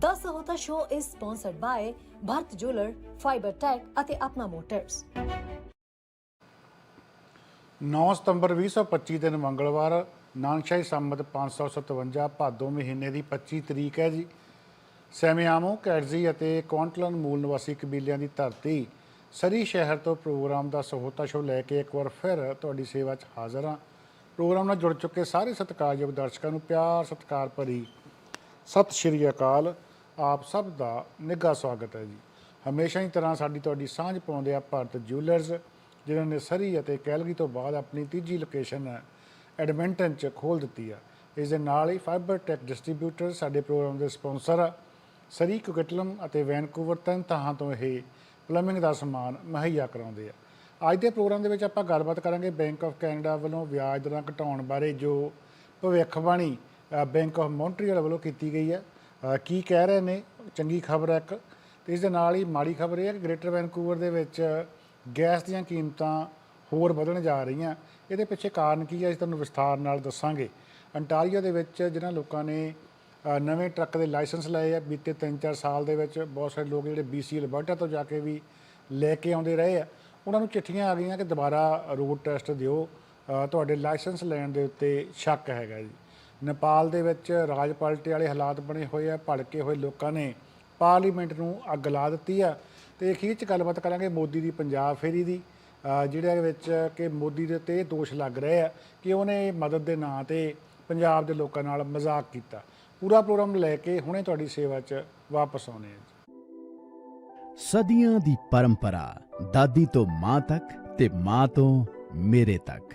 10 ਹੋਤਾ show is sponsored by Bharat jeweller fibre tech ਅਤੇ Apna motors 9 ਸਤੰਬਰ 2025 ਦਿਨ ਮੰਗਲਵਾਰ ਨਾਨਸ਼ਾਹੀ ਸੰਮਤ 557 ਭਾਦੋ ਮਹੀਨੇ ਦੀ 25 ਤਰੀਕ ਹੈ ਜੀ। ਸੈਮਿਆਮੋ, ਕੈਟਜ਼ੀ ਅਤੇ ਕੌਂਟਲਨ ਮੂਲ ਨਿਵਾਸੀ ਕਬੀਲਿਆਂ ਦੀ ਧਰਤੀ ਸਰੀ ਸ਼ਹਿਰ ਤੋਂ ਪ੍ਰੋਗਰਾਮ ਦਾ ਸਹੋਤਾ ਸ਼ੋ ਲੈ ਕੇ ਇੱਕ ਵਾਰ ਫਿਰ ਤੁਹਾਡੀ ਸੇਵਾ 'ਚ ਹਾਜ਼ਰ ਹਾਂ। ਪ੍ਰੋਗਰਾਮ ਨਾਲ ਜੁੜ ਚੁੱਕੇ ਸਾਰੇ ਸਤਿਕਾਰਯੋਗ ਦਰਸ਼ਕਾਂ ਨੂੰ ਪਿਆਰ ਸਤਿਕਾਰ ਭਰੀ। ਸਤਿ ਸ਼੍ਰੀ ਅਕਾਲ। ਆਪ ਸਭ ਦਾ ਨਿੱਘਾ ਸਵਾਗਤ ਹੈ ਜੀ। ਹਮੇਸ਼ਾ ਹੀ ਤਰ੍ਹਾਂ ਸਾਡੀ ਤੁਹਾਡੀ ਸਾਂਝ ਪਾਉਂਦੇ ਆ ਭਾਰਤ ਜਿਊਲਰਸ ਜਿਨ੍ਹਾਂ ਨੇ ਸਰੀ ਅਤੇ ਕੈਲਗਰੀ ਤੋਂ ਬਾਅਦ ਆਪਣੀ ਤੀਜੀ ਲੋਕੇਸ਼ਨ ਹੈ, ਐਡਮਿੰਟਨ ਚ ਖੋਲ ਦਿੱਤੀ ਆ। ਇਸ ਦੇ ਨਾਲ ਹੀ ਫਾਈਬਰ ਟੈਕ ਡਿਸਟ੍ਰੀਬਿਊਟਰ ਸਾਡੇ ਪ੍ਰੋਗਰਾਮ ਦੇ ਸਪਾਂਸਰ ਆ। ਸਰੀ ਕੁਕਟਲਮ ਅਤੇ ਵੈਨਕੂਵਰ ਤਿੰਨ ਥਾਂ ਤੋਂ ਇਹ ਪਲੰਬਿੰਗ ਦਾ ਸਮਾਨ ਮੁਹੱਈਆ ਕਰਾਉਂਦੇ ਆ। ਅੱਜ ਦੇ ਪ੍ਰੋਗਰਾਮ ਦੇ ਵਿੱਚ ਆਪਾਂ ਗੱਲਬਾਤ ਕਰਾਂਗੇ ਬੈਂਕ ਆਫ ਕੈਨੇਡਾ ਵੱਲੋਂ ਵਿਆਜ ਦਰਾਂ ਘਟਾਉਣ ਬਾਰੇ, ਜੋ ਭਵਿੱਖਬਾਣੀ ਬੈਂਕ ਆਫ ਮੌਂਟਰੀਅਲ ਵੱਲੋਂ ਕੀਤੀ ਗਈ ਹੈ। ਕੀ ਕਹਿ ਰਹੇ ਨੇ? ਚੰਗੀ ਖਬਰ ਹੈ ਇੱਕ। ਤੇ ਇਸ ਦੇ ਨਾਲ ਹੀ ਮਾੜੀ ਖਬਰ ਇਹ ਹੈ ਕਿ ਗ੍ਰੇਟਰ ਵੈਨਕੂਵਰ ਦੇ ਵਿੱਚ ਗੈਸ ਦੀਆਂ ਕੀਮਤਾਂ ਹੋਰ ਵਧਣ ਜਾ ਰਹੀਆਂ। ਇਹਦੇ ਪਿੱਛੇ ਕਾਰਨ ਕੀ ਹੈ? ਅਸੀਂ ਤੁਹਾਨੂੰ ਵਿਸਥਾਰ ਨਾਲ ਦੱਸਾਂਗੇ। ਅੰਟਾਰੀਓ ਦੇ ਵਿੱਚ ਜਿਹਨਾਂ ਲੋਕਾਂ ਨੇ ਨਵੇਂ ਟਰੱਕ ਦੇ ਲਾਇਸੈਂਸ ਲਏ ਆ। ਬੀਤੇ 3-4 ਸਾਲ ਦੇ ਵਿੱਚ ਬਹੁਤ ਸਾਰੇ ਲੋਕ ਜਿਹੜੇ BC ਅਲਬਰਟਾ ਤੋਂ ਜਾ ਕੇ ਵੀ ਲੈ ਕੇ ਆਉਂਦੇ ਰਹੇ ਆ। ਉਹਨਾਂ ਨੂੰ ਚਿੱਠੀਆਂ ਆ ਗਈਆਂ ਕਿ ਦੁਬਾਰਾ ਰੋਡ ਟੈਸਟ ਦਿਓ। ਤੁਹਾਡੇ ਲਾਇਸੈਂਸ ਲੈਣ ਦੇ ਉੱਤੇ ਸ਼ੱਕ ਹੈਗਾ ਜੀ। ਨੇਪਾਲ ਦੇ ਵਿੱਚ ਰਾਜ ਪਲਟੇ ਵਾਲੇ ਹਾਲਾਤ ਬਣੇ ਹੋਏ ਆ ਭੜਕੇ ਹੋਏ ਲੋਕਾਂ ਨੇ ਪਾਰਲੀਮੈਂਟ ਨੂੰ ਅੱਗ ਲਾ ਦਿੱਤੀ ਆ। ਤੇ ਅਖੀਰ ਚ ਗੱਲਬਾਤ ਕਰਾਂਗੇ ਮੋਦੀ ਦੀ ਪੰਜਾਬ ਫੇਰੀ ਦੀ ਅ, ਜਿਹੜੇ ਵਿੱਚ ਕਿ ਮੋਦੀ ਦੇ ਤੇ ਇਹ ਦੋਸ਼ ਲੱਗ ਰਹੇ ਆ ਕਿ ਉਹਨੇ ਮਦਦ ਦੇ ਨਾਂ ਤੇ ਪੰਜਾਬ ਦੇ ਲੋਕਾਂ ਨਾਲ ਮਜ਼ਾਕ ਕੀਤਾ। ਪੂਰਾ ਪ੍ਰੋਗਰਾਮ ਲੈ ਕੇ ਹੁਣੇ ਤੁਹਾਡੀ ਸੇਵਾ 'ਚ ਵਾਪਸ ਆਉਣੇ ਆ ਸਦੀਆਂ ਦੀ ਪਰੰਪਰਾ ਦਾਦੀ ਤੋਂ ਮਾਂ ਤੱਕ ਤੇ ਮਾਂ ਤੋਂ ਮੇਰੇ ਤੱਕ।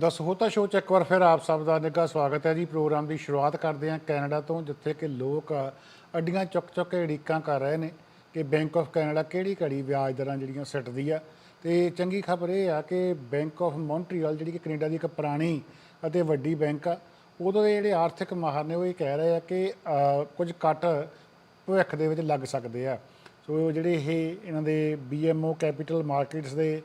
ਦਸ ਹੋਤਾ ਸ਼ੋਅ ਚ ਇੱਕ ਵਾਰ ਫਿਰ ਆਪ ਸਭ ਦਾ ਨਿੱਘਾ ਸਵਾਗਤ ਹੈ ਜੀ। ਪ੍ਰੋਗਰਾਮ ਦੀ ਸ਼ੁਰੂਆਤ ਕਰਦੇ ਹਾਂ ਕੈਨੇਡਾ ਤੋਂ, ਜਿੱਥੇ ਕਿ ਲੋਕ ਅੱਡੀਆਂ ਚੁੱਕ ਚੁੱਕ ਕੇ ਢੀਕਾਂ ਕਰ ਰਹੇ ਨੇ ਕਿ ਬੈਂਕ ਆਫ ਕੈਨੇਡਾ ਕਿਹੜੀ ਘੜੀ ਵਿਆਜ ਦਰਾਂ ਜਿਹੜੀਆਂ ਸਿੱਟਦੀ ਆ। ਤੇ ਚੰਗੀ ਖਬਰ ਇਹ ਆ ਕਿ ਬੈਂਕ ਆਫ ਮੌਂਟਰੀਅਲ ਜਿਹੜੀ ਕਿ ਕੈਨੇਡਾ ਦੀ ਇੱਕ ਪੁਰਾਣੀ ਅਤੇ ਵੱਡੀ ਬੈਂਕ ਆ ਉਦੋਂ ਦੇ ਜਿਹੜੇ ਆਰਥਿਕ ਮਾਹਰ ਨੇ, ਉਹ ਇਹ ਕਹਿ ਰਹੇ ਆ ਕਿ ਕੁਝ ਕੱਟ ਭਵਿੱਖ ਦੇ ਵਿੱਚ ਲੱਗ ਸਕਦੇ ਆ। ਸੋ ਜਿਹੜੇ ਇਹ ਇਹਨਾਂ ਦੇ BMO ਕੈਪੀਟਲ ਮਾਰਕੀਟਸ ਦੇ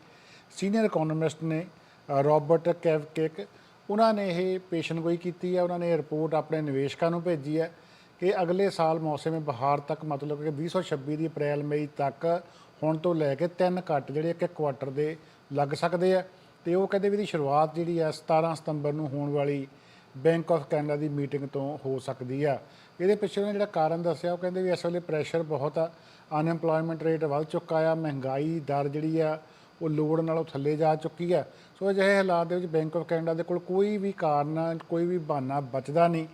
ਸੀਨੀਅਰ ਇਕਨੋਮਿਸਟ ਨੇ ਰੋਬਰਟ ਕੈਵਕਿਕ, ਉਹਨਾਂ ਨੇ ਇਹ ਪੇਸ਼ਨਗੋਈ ਕੀਤੀ ਹੈ, ਉਹਨਾਂ ਨੇ ਰਿਪੋਰਟ ਆਪਣੇ ਨਿਵੇਸ਼ਕਾਂ ਨੂੰ ਭੇਜੀ ਹੈ ਕਿ ਅਗਲੇ ਸਾਲ ਮੌਸਮ ਬਹਾਰ ਤੱਕ, ਮਤਲਬ ਕਿ 2026 ਦੀ ਅਪ੍ਰੈਲ, ਮਈ ਤੱਕ ਹੁਣ ਤੋਂ ਲੈ ਕੇ ਤਿੰਨ ਕੱਟ ਜਿਹੜੇ ਇੱਕ ਇੱਕ ਕੁਆਟਰ ਦੇ ਲੱਗ ਸਕਦੇ ਆ। ਤੇ ਉਹ ਕਹਿੰਦੇ ਵੀ ਦੀ ਸ਼ੁਰੂਆਤ ਜਿਹੜੀ ਆ 17 ਸਤੰਬਰ ਨੂੰ ਹੋਣ ਵਾਲੀ ਬੈਂਕ ਆਫ ਕੈਨੇਡਾ ਦੀ ਮੀਟਿੰਗ ਤੋਂ ਹੋ ਸਕਦੀ ਆ। ਇਹਦੇ ਪਿੱਛੇ ਉਹਨਾਂ ਜਿਹੜਾ ਕਾਰਨ ਦੱਸਿਆ, ਉਹ ਕਹਿੰਦੇ ਵੀ ਇਸ ਵੇਲੇ ਪ੍ਰੈਸ਼ਰ ਬਹੁਤ ਆ। ਅਨਐਮਪਲੋਇਮੈਂਟ ਰੇਟ ਵੱਧ ਚੁੱਕਾ ਆ, ਮਹਿੰਗਾਈ ਦਰ ਜਿਹੜੀ ਆ, ਉਹ ਲੋੜ ਨਾਲੋਂ ਥੱਲੇ ਜਾ ਚੁੱਕੀ ਆ। ਸੋ ਅਜਿਹੇ ਹਾਲਾਤ ਦੇ ਵਿੱਚ ਬੈਂਕ ਆਫ ਕੈਨੇਡਾ ਦੇ ਕੋਲ ਕੋਈ ਵੀ ਕਾਰਨ, ਕੋਈ ਵੀ ਬਹਾਨਾ ਬਚਦਾ ਨਹੀਂ,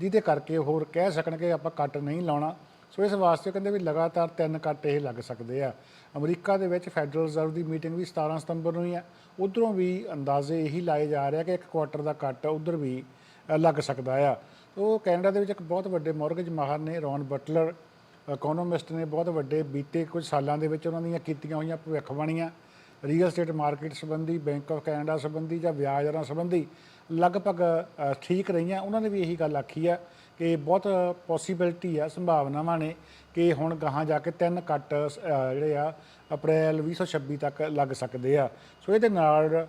ਜਿਹਦੇ ਕਰਕੇ ਹੋਰ ਕਹਿ ਸਕਣ ਕਿ ਆਪਾਂ ਕੱਟ ਨਹੀਂ ਲਾਉਣਾ। ਸੋ ਇਸ ਵਾਸਤੇ ਕਹਿੰਦੇ ਵੀ ਲਗਾਤਾਰ ਤਿੰਨ ਕੱਟ ਇਹ ਲੱਗ ਸਕਦੇ ਆ। ਅਮਰੀਕਾ ਦੇ ਵਿੱਚ ਫੈਡਰਲ ਰਿਜ਼ਰਵ ਦੀ ਮੀਟਿੰਗ ਵੀ 17 ਸਤੰਬਰ ਨੂੰ ਹੀ ਆ। ਉਧਰੋਂ ਵੀ ਅੰਦਾਜ਼ੇ ਇਹੀ ਲਾਏ ਜਾ ਰਹੇ ਆ ਕਿ ਇੱਕ ਕੁਆਟਰ ਦਾ ਕੱਟ ਉਧਰ ਵੀ ਲੱਗ ਸਕਦਾ ਆ। ਉਹ ਕੈਨੇਡਾ ਦੇ ਵਿੱਚ ਇੱਕ ਬਹੁਤ ਵੱਡੇ ਮੌਰਗੇਜ ਮਾਹਰ ਨੇ ਰੌਨ ਬਟਲਰ ਇਕਨੋਮਿਸਟ ਨੇ, ਬਹੁਤ ਵੱਡੇ ਬੀਤੇ ਕੁਝ ਸਾਲਾਂ ਦੇ ਵਿੱਚ ਉਹਨਾਂ ਦੀਆਂ ਕੀਤੀਆਂ ਹੋਈਆਂ ਭਵਿੱਖਬਾਣੀਆਂ। ਰੀਅਲ ਸਟੇਟ ਮਾਰਕੀਟ ਸੰਬੰਧੀ ਬੈਂਕ ਆਫ ਕੈਨੇਡਾ ਸੰਬੰਧੀ ਜਾਂ ਵਿਆਜ ਦਰਾਂ ਸੰਬੰਧੀ ਲਗਭਗ ਠੀਕ ਰਹੀਆਂ। ਉਹਨਾਂ ਨੇ ਵੀ ਇਹੀ ਗੱਲ ਆਖੀ ਆ ਕਿ ਬਹੁਤ ਪੋਸੀਬਿਲਿਟੀ ਆ ਸੰਭਾਵਨਾਵਾਂ ਨੇ ਕਿ ਹੁਣ ਗਾਹਾਂ ਜਾ ਕੇ ਤਿੰਨ ਕੱਟ ਅ, ਜਿਹੜੇ ਆ ਅਪ੍ਰੈਲ 2026 ਤੱਕ ਲੱਗ ਸਕਦੇ ਆ। ਸੋ ਇਹਦੇ ਨਾਲ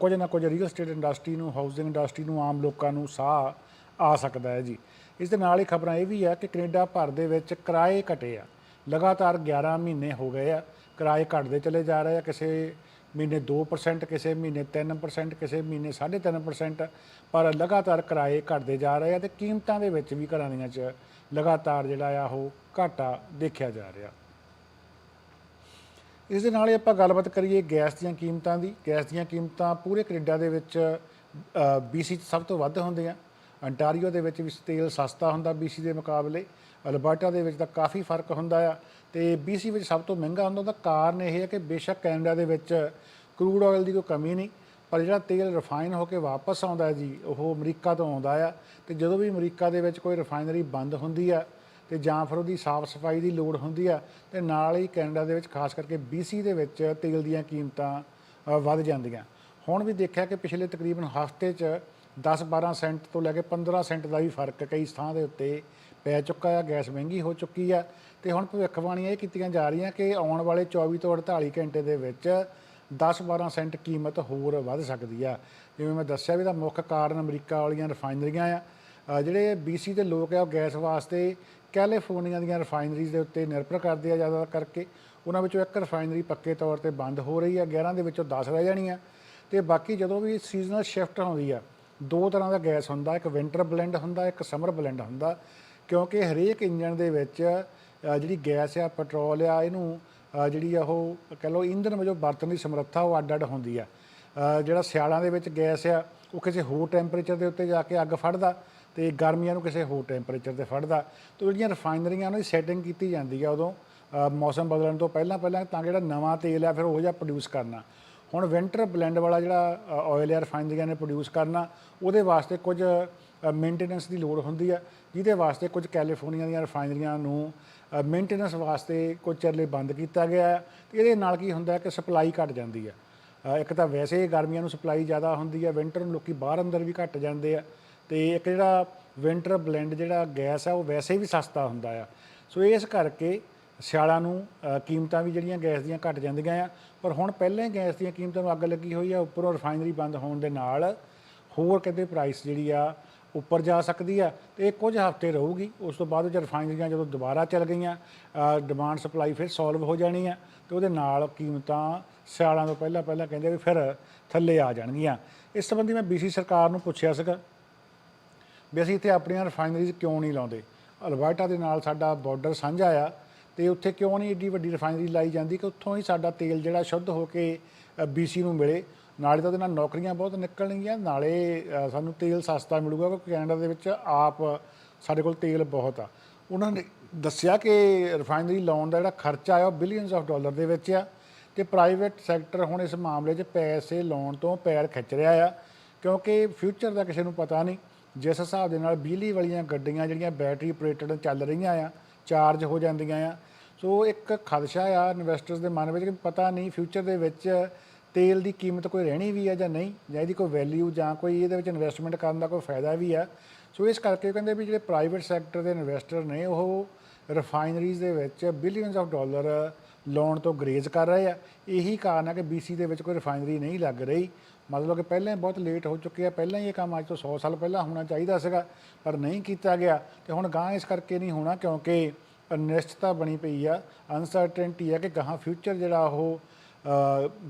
ਕੁਝ ਨਾ ਕੁਝ ਰੀਅਲ ਸਟੇਟ ਇੰਡਸਟਰੀ ਨੂੰ ਹਾਊਸਿੰਗ ਇੰਡਸਟਰੀ ਨੂੰ ਆਮ ਲੋਕਾਂ ਨੂੰ ਸਾਹ ਆ ਸਕਦਾ ਹੈ ਜੀ। ਇਸ ਦੇ ਨਾਲ ਹੀ ਖਬਰਾਂ ਇਹ ਵੀ ਆ ਕਿ ਕੈਨੇਡਾ ਭਰ ਦੇ ਵਿੱਚ ਕਿਰਾਏ ਘਟੇ ਆ। ਲਗਾਤਾਰ 11 ਮਹੀਨੇ ਹੋ ਗਏ ਆ। ਕਿਰਾਏ ਘਟਦੇ ਚਲੇ ਜਾ ਰਹੇ ਆ, ਕਿਸੇ ਮਹੀਨੇ 2% ਕਿਸੇ ਮਹੀਨੇ 3% ਕਿਸੇ ਮਹੀਨੇ 3.5% ਪਰ ਲਗਾਤਾਰ ਕਿਰਾਏ ਘਟਦੇ ਜਾ ਰਹੇ ਆ ਤੇ ਕੀਮਤਾਂ ਦੇ ਵਿੱਚ ਵੀ ਘਰਾਂ ਦੀਆਂ 'ਚ ਲਗਾਤਾਰ ਜਿਹੜਾ ਆ ਉਹ ਘਾਟਾ ਦੇਖਿਆ ਜਾ ਰਿਹਾ। ਇਸ ਦੇ ਨਾਲ ਹੀ ਆਪਾਂ ਗੱਲਬਾਤ ਕਰੀਏ ਗੈਸ ਦੀਆਂ ਕੀਮਤਾਂ ਦੀ। ਗੈਸ ਦੀਆਂ ਕੀਮਤਾਂ ਪੂਰੇ ਕੈਨੇਡਾ ਦੇ ਵਿੱਚ BC 'ਚ ਸਭ ਤੋਂ ਵੱਧ ਹੁੰਦੀਆਂ। ਅੰਟਾਰੀਓ ਦੇ ਵਿੱਚ ਵੀ ਤੇਲ ਸਸਤਾ ਹੁੰਦਾ BC ਦੇ ਮੁਕਾਬਲੇ। ਅਲਬਰਟਾ ਦੇ ਵਿੱਚ ਤਾਂ ਕਾਫੀ ਫ਼ਰਕ ਹੁੰਦਾ ਆ। ਤੇ BC ਵਿੱਚ ਸਭ ਤੋਂ ਮਹਿੰਗਾ ਹੁੰਦਾ ਉਹਦਾ ਕਾਰਨ ਇਹ ਹੈ ਕਿ ਬੇਸ਼ੱਕ ਕੈਨੇਡਾ ਦੇ ਵਿੱਚ ਕਰੂਡ ਆਇਲ ਦੀ ਕੋਈ ਕਮੀ ਨਹੀਂ, ਪਰ ਜਿਹੜਾ ਤੇਲ ਰਿਫਾਈਨ ਹੋ ਕੇ ਵਾਪਸ ਆਉਂਦਾ ਜੀ, ਉਹ ਅਮਰੀਕਾ ਤੋਂ ਆਉਂਦਾ ਆ ਤੇ ਜਦੋਂ ਵੀ ਅਮਰੀਕਾ ਦੇ ਵਿੱਚ ਕੋਈ ਰਿਫਾਈਨਰੀ ਬੰਦ ਹੁੰਦੀ ਆ ਤੇ ਜਾਂ ਫਿਰ ਉਹਦੀ ਸਾਫ਼ ਸਫ਼ਾਈ ਦੀ ਲੋੜ ਹੁੰਦੀ ਆ ਤੇ ਨਾਲ ਹੀ ਕੈਨੇਡਾ ਦੇ ਵਿੱਚ ਖਾਸ ਕਰਕੇ BC ਦੇ ਵਿੱਚ ਤੇਲ ਦੀਆਂ ਕੀਮਤਾਂ ਵੱਧ ਜਾਂਦੀਆਂ। ਹੁਣ ਵੀ ਦੇਖਿਆ ਕਿ ਪਿਛਲੇ ਤਕਰੀਬਨ ਹਫ਼ਤੇ 'ਚ 10-12 ਸੈਂਟ ਤੋਂ ਲੈ ਕੇ 15 ਸੈਂਟ ਦਾ ਵੀ ਫ਼ਰਕ ਕਈ ਥਾਂ ਦੇ ਉੱਤੇ ਪੈ ਚੁੱਕਾ ਆ ਗੈਸ ਮਹਿੰਗੀ ਹੋ ਚੁੱਕੀ ਆ। ਤੇ ਹੁਣ ਭਵਿੱਖਬਾਣੀਆਂ ਇਹ ਕੀਤੀਆਂ ਜਾ ਰਹੀਆਂ ਕਿ ਆਉਣ ਵਾਲੇ 24 ਤੋਂ 48 ਘੰਟੇ ਦੇ ਵਿੱਚ 10-12 ਸੈਂਟ ਕੀਮਤ ਹੋਰ ਵੱਧ ਸਕਦੀ ਆ। ਜਿਵੇਂ ਮੈਂ ਦੱਸਿਆ ਵੀ ਇਹਦਾ ਮੁੱਖ ਕਾਰਨ ਅਮਰੀਕਾ ਵਾਲੀਆਂ ਰਿਫਾਈਨਰੀਆਂ ਆ। ਅ, ਜਿਹੜੇ BC ਦੇ ਲੋਕ ਆ ਉਹ ਗੈਸ ਵਾਸਤੇ ਕੈਲੀਫੋਰਨੀਆ ਦੀਆਂ ਰਿਫਾਈਨਰੀਜ਼ ਦੇ ਉੱਤੇ ਨਿਰਭਰ ਕਰਦੇ ਆ ਜ਼ਿਆਦਾ ਕਰਕੇ। ਉਹਨਾਂ ਵਿੱਚੋਂ ਇੱਕ ਰਿਫਾਈਨਰੀ ਪੱਕੇ ਤੌਰ ਤੇ ਬੰਦ ਹੋ ਰਹੀ ਆ 11 ਦੇ ਵਿੱਚੋਂ 10 ਰਹਿ ਜਾਣੀਆਂ ਤੇ ਬਾਕੀ ਜਦੋਂ ਵੀ ਸੀਜ਼ਨਲ ਸ਼ਿਫਟ ਆਉਂਦੀ ਆ ਦੋ ਤਰ੍ਹਾਂ ਦਾ ਗੈਸ ਹੁੰਦਾ ਇੱਕ ਵਿੰਟਰ ਬਲੈਂਡ ਹੁੰਦਾ ਇੱਕ ਸਮਰ ਬਲੈਂਡ ਹੁੰਦਾ। ਕਿਉਂਕਿ ਹਰੇਕ ਇੰਜਨ ਦੇ ਵਿੱਚ ਜਿਹੜੀ ਗੈਸ ਆ, ਪੈਟਰੋਲ ਆ, ਇਹਨੂੰ ਜਿਹੜੀ ਆ ਉਹ ਕਹ ਲਓ ਇੰਧਨ ਵਜੋਂ ਵਰਤਣ ਦੀ ਸਮਰੱਥਾ ਉਹ ਅੱਡ ਅੱਡ ਹੁੰਦੀ ਆ। ਜਿਹੜਾ ਸਿਆਲਾਂ ਦੇ ਵਿੱਚ ਗੈਸ ਆ, ਉਹ ਕਿਸੇ ਹੋਰ ਟੈਂਪਰੇਚਰ ਦੇ ਉੱਤੇ ਜਾ ਕੇ ਅੱਗ ਫੜਦਾ ਤੇ ਗਰਮੀਆਂ ਨੂੰ ਕਿਸੇ ਹੋਰ ਟੈਂਪਰੇਚਰ ਤੇ ਫੜਦਾ। ਤੇ ਜਿਹੜੀਆਂ ਰਿਫਾਈਨਰੀਆਂ ਉਹਨਾਂ ਦੀ ਸੈਟਿੰਗ ਕੀਤੀ ਜਾਂਦੀ ਆ ਉਦੋਂ ਮੌਸਮ ਬਦਲਣ ਤੋਂ ਪਹਿਲਾਂ ਪਹਿਲਾਂ ਤਾਂ ਕਿ ਜਿਹੜਾ ਨਵਾਂ ਤੇਲ ਆ ਫਿਰ ਉਹ ਜਿਹਾ ਪ੍ਰੋਡਿਊਸ ਕਰਨਾ। ਹੁਣ ਵਿੰਟਰ ਬਲੈਂਡ ਵਾਲਾ ਜਿਹੜਾ ਆਇਲ ਆ, ਰਿਫਾਈਨਰੀਆਂ ਨੇ ਪ੍ਰੋਡਿਊਸ ਕਰਨਾ, ਉਹਦੇ ਵਾਸਤੇ ਕੁਝ ਮੇਨਟੇਨੈਂਸ ਦੀ ਲੋੜ ਹੁੰਦੀ ਆ, ਜਿਹਦੇ ਵਾਸਤੇ ਕੁਝ ਕੈਲੀਫੋਰਨੀਆ ਦੀਆਂ ਰਿਫਾਈਨਰੀਆਂ ਨੂੰ ਮੇਨਟੇਨੈਂਸ ਵਾਸਤੇ ਕੁਝ ਚਿਰ ਲਈ ਬੰਦ ਕੀਤਾ ਗਿਆ ਹੈ। ਤੇ ਇਹਦੇ ਨਾਲ ਕੀ ਹੁੰਦਾ ਕਿ ਸਪਲਾਈ ਘਟ ਜਾਂਦੀ ਆ ਇੱਕ ਤਾਂ ਵੈਸੇ ਗਰਮੀਆਂ ਨੂੰ ਸਪਲਾਈ ਜ਼ਿਆਦਾ ਹੁੰਦੀ ਆ ਵਿੰਟਰ ਨੂੰ ਲੋਕੀ ਬਾਹਰ ਅੰਦਰ ਵੀ ਘਟ ਜਾਂਦੇ ਆ। ਤੇ ਇੱਕ ਜਿਹੜਾ ਵਿੰਟਰ ਬਲੈਂਡ ਜਿਹੜਾ ਗੈਸ ਆ, ਉਹ ਵੈਸੇ ਵੀ ਸਸਤਾ ਹੁੰਦਾ ਆ। ਸੋ ਇਸ ਕਰਕੇ ਸਿਆਲਾਂ ਨੂੰ ਕੀਮਤਾਂ ਵੀ ਜਿਹੜੀਆਂ ਗੈਸ ਦੀਆਂ ਘਟ ਜਾਂਦੀਆਂ ਆ। ਪਰ ਹੁਣ ਪਹਿਲਾਂ ਗੈਸ ਦੀਆਂ ਕੀਮਤਾਂ ਨੂੰ ਅੱਗ ਲੱਗੀ ਹੋਈ ਆ, ਉੱਪਰੋਂ ਰਿਫਾਈਨਰੀ ਬੰਦ ਹੋਣ ਦੇ ਨਾਲ ਹੋਰ ਕਹਿੰਦੇ ਪ੍ਰਾਈਸ ਜਿਹੜੀ ਆ ਉੱਪਰ ਜਾ ਸਕਦੀ ਆ ਤੇ ਇਹ ਕੁਝ ਹਫ਼ਤੇ ਰਹੂਗੀ। ਉਸ ਤੋਂ ਬਾਅਦ ਜਦ ਰਿਫਾਈਨਰੀਆਂ ਜਦੋਂ ਦੁਬਾਰਾ ਚੱਲ ਗਈਆਂ ਡਿਮਾਂਡ ਸਪਲਾਈ ਫਿਰ ਸੋਲਵ ਹੋ ਜਾਣੀ ਆ ਤੇ ਉਹਦੇ ਨਾਲ ਕੀਮਤਾਂ ਸਿਆਲਾਂ ਤੋਂ ਪਹਿਲਾਂ ਪਹਿਲਾਂ ਕਹਿੰਦੇ ਵੀ ਫਿਰ ਥੱਲੇ ਆ ਜਾਣਗੀਆਂ। ਇਸ ਸੰਬੰਧੀ ਮੈਂ BC ਸਰਕਾਰ ਨੂੰ ਪੁੱਛਿਆ ਸੀਗਾ ਵੀ ਅਸੀਂ ਇੱਥੇ ਆਪਣੀਆਂ ਰਿਫਾਈਨਰੀਜ਼ ਕਿਉਂ ਨਹੀਂ ਲਾਉਂਦੇ? ਅਲਬਰਟਾ ਦੇ ਨਾਲ ਸਾਡਾ ਬਾਰਡਰ ਸਾਂਝਾ ਆ ਤੇ ਉੱਥੇ ਕਿਉਂ ਨਹੀਂ ਏਡੀ ਵੱਡੀ ਰਿਫਾਈਨਰੀ ਲਾਈ ਜਾਂਦੀ ਕਿ ਉੱਥੋਂ ਹੀ ਸਾਡਾ ਤੇਲ ਜਿਹੜਾ ਸ਼ੁੱਧ ਹੋ ਕੇ BC ਨੂੰ ਮਿਲੇ? ਨਾਲੇ ਤਾਂ ਉਹਦੇ ਨਾਲ ਨੌਕਰੀਆਂ ਬਹੁਤ ਨਿਕਲਣਗੀਆਂ, ਨਾਲੇ ਸਾਨੂੰ ਤੇਲ ਸਸਤਾ ਮਿਲੂਗਾ ਕਿਉਂਕਿ ਕੈਨੇਡਾ ਦੇ ਵਿੱਚ ਆਪ ਸਾਡੇ ਕੋਲ ਤੇਲ ਬਹੁਤ ਆ। ਉਹਨਾਂ ਨੇ ਦੱਸਿਆ ਕਿ ਰਿਫਾਈਨਰੀ ਲਾਉਣ ਦਾ ਜਿਹੜਾ ਖਰਚਾ ਆ ਉਹ ਬਿਲੀਅਨਸ ਆਫ ਡਾਲਰ ਦੇ ਵਿੱਚ ਆ ਤੇ ਪ੍ਰਾਈਵੇਟ ਸੈਕਟਰ ਹੁਣ ਇਸ ਮਾਮਲੇ 'ਚ ਪੈਸੇ ਲਾਉਣ ਤੋਂ ਪੈਰ ਖਿੱਚ ਰਿਹਾ ਆ, ਕਿਉਂਕਿ ਫਿਊਚਰ ਦਾ ਕਿਸੇ ਨੂੰ ਪਤਾ ਨਹੀਂ। ਜਿਸ ਹਿਸਾਬ ਦੇ ਨਾਲ ਬਿਜਲੀ ਵਾਲੀਆਂ ਗੱਡੀਆਂ ਜਿਹੜੀਆਂ ਬੈਟਰੀ ਆਪਰੇਟਡ ਚੱਲ ਰਹੀਆਂ ਆ ਚਾਰਜ ਹੋ ਜਾਂਦੀਆਂ ਆ। ਸੋ ਇੱਕ ਖਦਸ਼ਾ ਆ ਇਨਵੈਸਟਰਸ ਦੇ ਮਨ ਵਿੱਚ ਕਿ ਪਤਾ ਨਹੀਂ ਫਿਊਚਰ ਦੇ ਵਿੱਚ ਤੇਲ ਦੀ ਕੀਮਤ ਕੋਈ ਰਹਿਣੀ ਵੀ ਹੈ ਜਾਂ ਨਹੀਂ, ਜਾਂ ਇਹਦੀ ਕੋਈ ਵੈਲਿਊ ਜਾਂ ਕੋਈ ਇਹਦੇ ਵਿੱਚ ਇਨਵੈਸਟਮੈਂਟ ਕਰਨ ਦਾ ਕੋਈ ਫਾਇਦਾ ਵੀ ਆ। ਸੋ ਇਸ ਕਰਕੇ ਕਹਿੰਦੇ ਵੀ ਜਿਹੜੇ ਪ੍ਰਾਈਵੇਟ ਸੈਕਟਰ ਦੇ ਇਨਵੈਸਟਰ ਨੇ, ਉਹ ਰਿਫਾਈਨਰੀਜ਼ ਦੇ ਵਿੱਚ ਬਿਲੀਅਨਸ ਆਫ ਡਾਲਰ ਲਾਉਣ ਤੋਂ ਗਰੇਜ਼ ਕਰ ਰਹੇ ਆ। ਇਹੀ ਕਾਰਨ ਹੈ ਕਿ BC ਦੇ ਵਿੱਚ ਕੋਈ ਰਿਫਾਈਨਰੀ ਨਹੀਂ ਲੱਗ ਰਹੀ। ਮਤਲਬ ਕਿ ਪਹਿਲਾਂ ਹੀ ਬਹੁਤ ਲੇਟ ਹੋ ਚੁੱਕੀ ਹੈ ਪਹਿਲਾਂ ਹੀ ਇਹ ਕੰਮ ਅੱਜ ਤੋਂ 100 ਸਾਲ ਪਹਿਲਾਂ ਹੋਣਾ ਚਾਹੀਦਾ ਸੀਗਾ, ਪਰ ਨਹੀਂ ਕੀਤਾ ਗਿਆ। ਤੇ ਹੁਣ ਗਾਂ ਇਸ ਕਰਕੇ ਨਹੀਂ ਹੋਣਾ ਕਿਉਂਕਿ ਅਨਿਸ਼ਚਿਤਤਾ ਬਣੀ ਪਈ ਆ। ਅਨਸਰਟਨਟੀ ਆ ਕਿ ਗਾਂ ਫਿਊਚਰ ਜਿਹੜਾ ਉਹ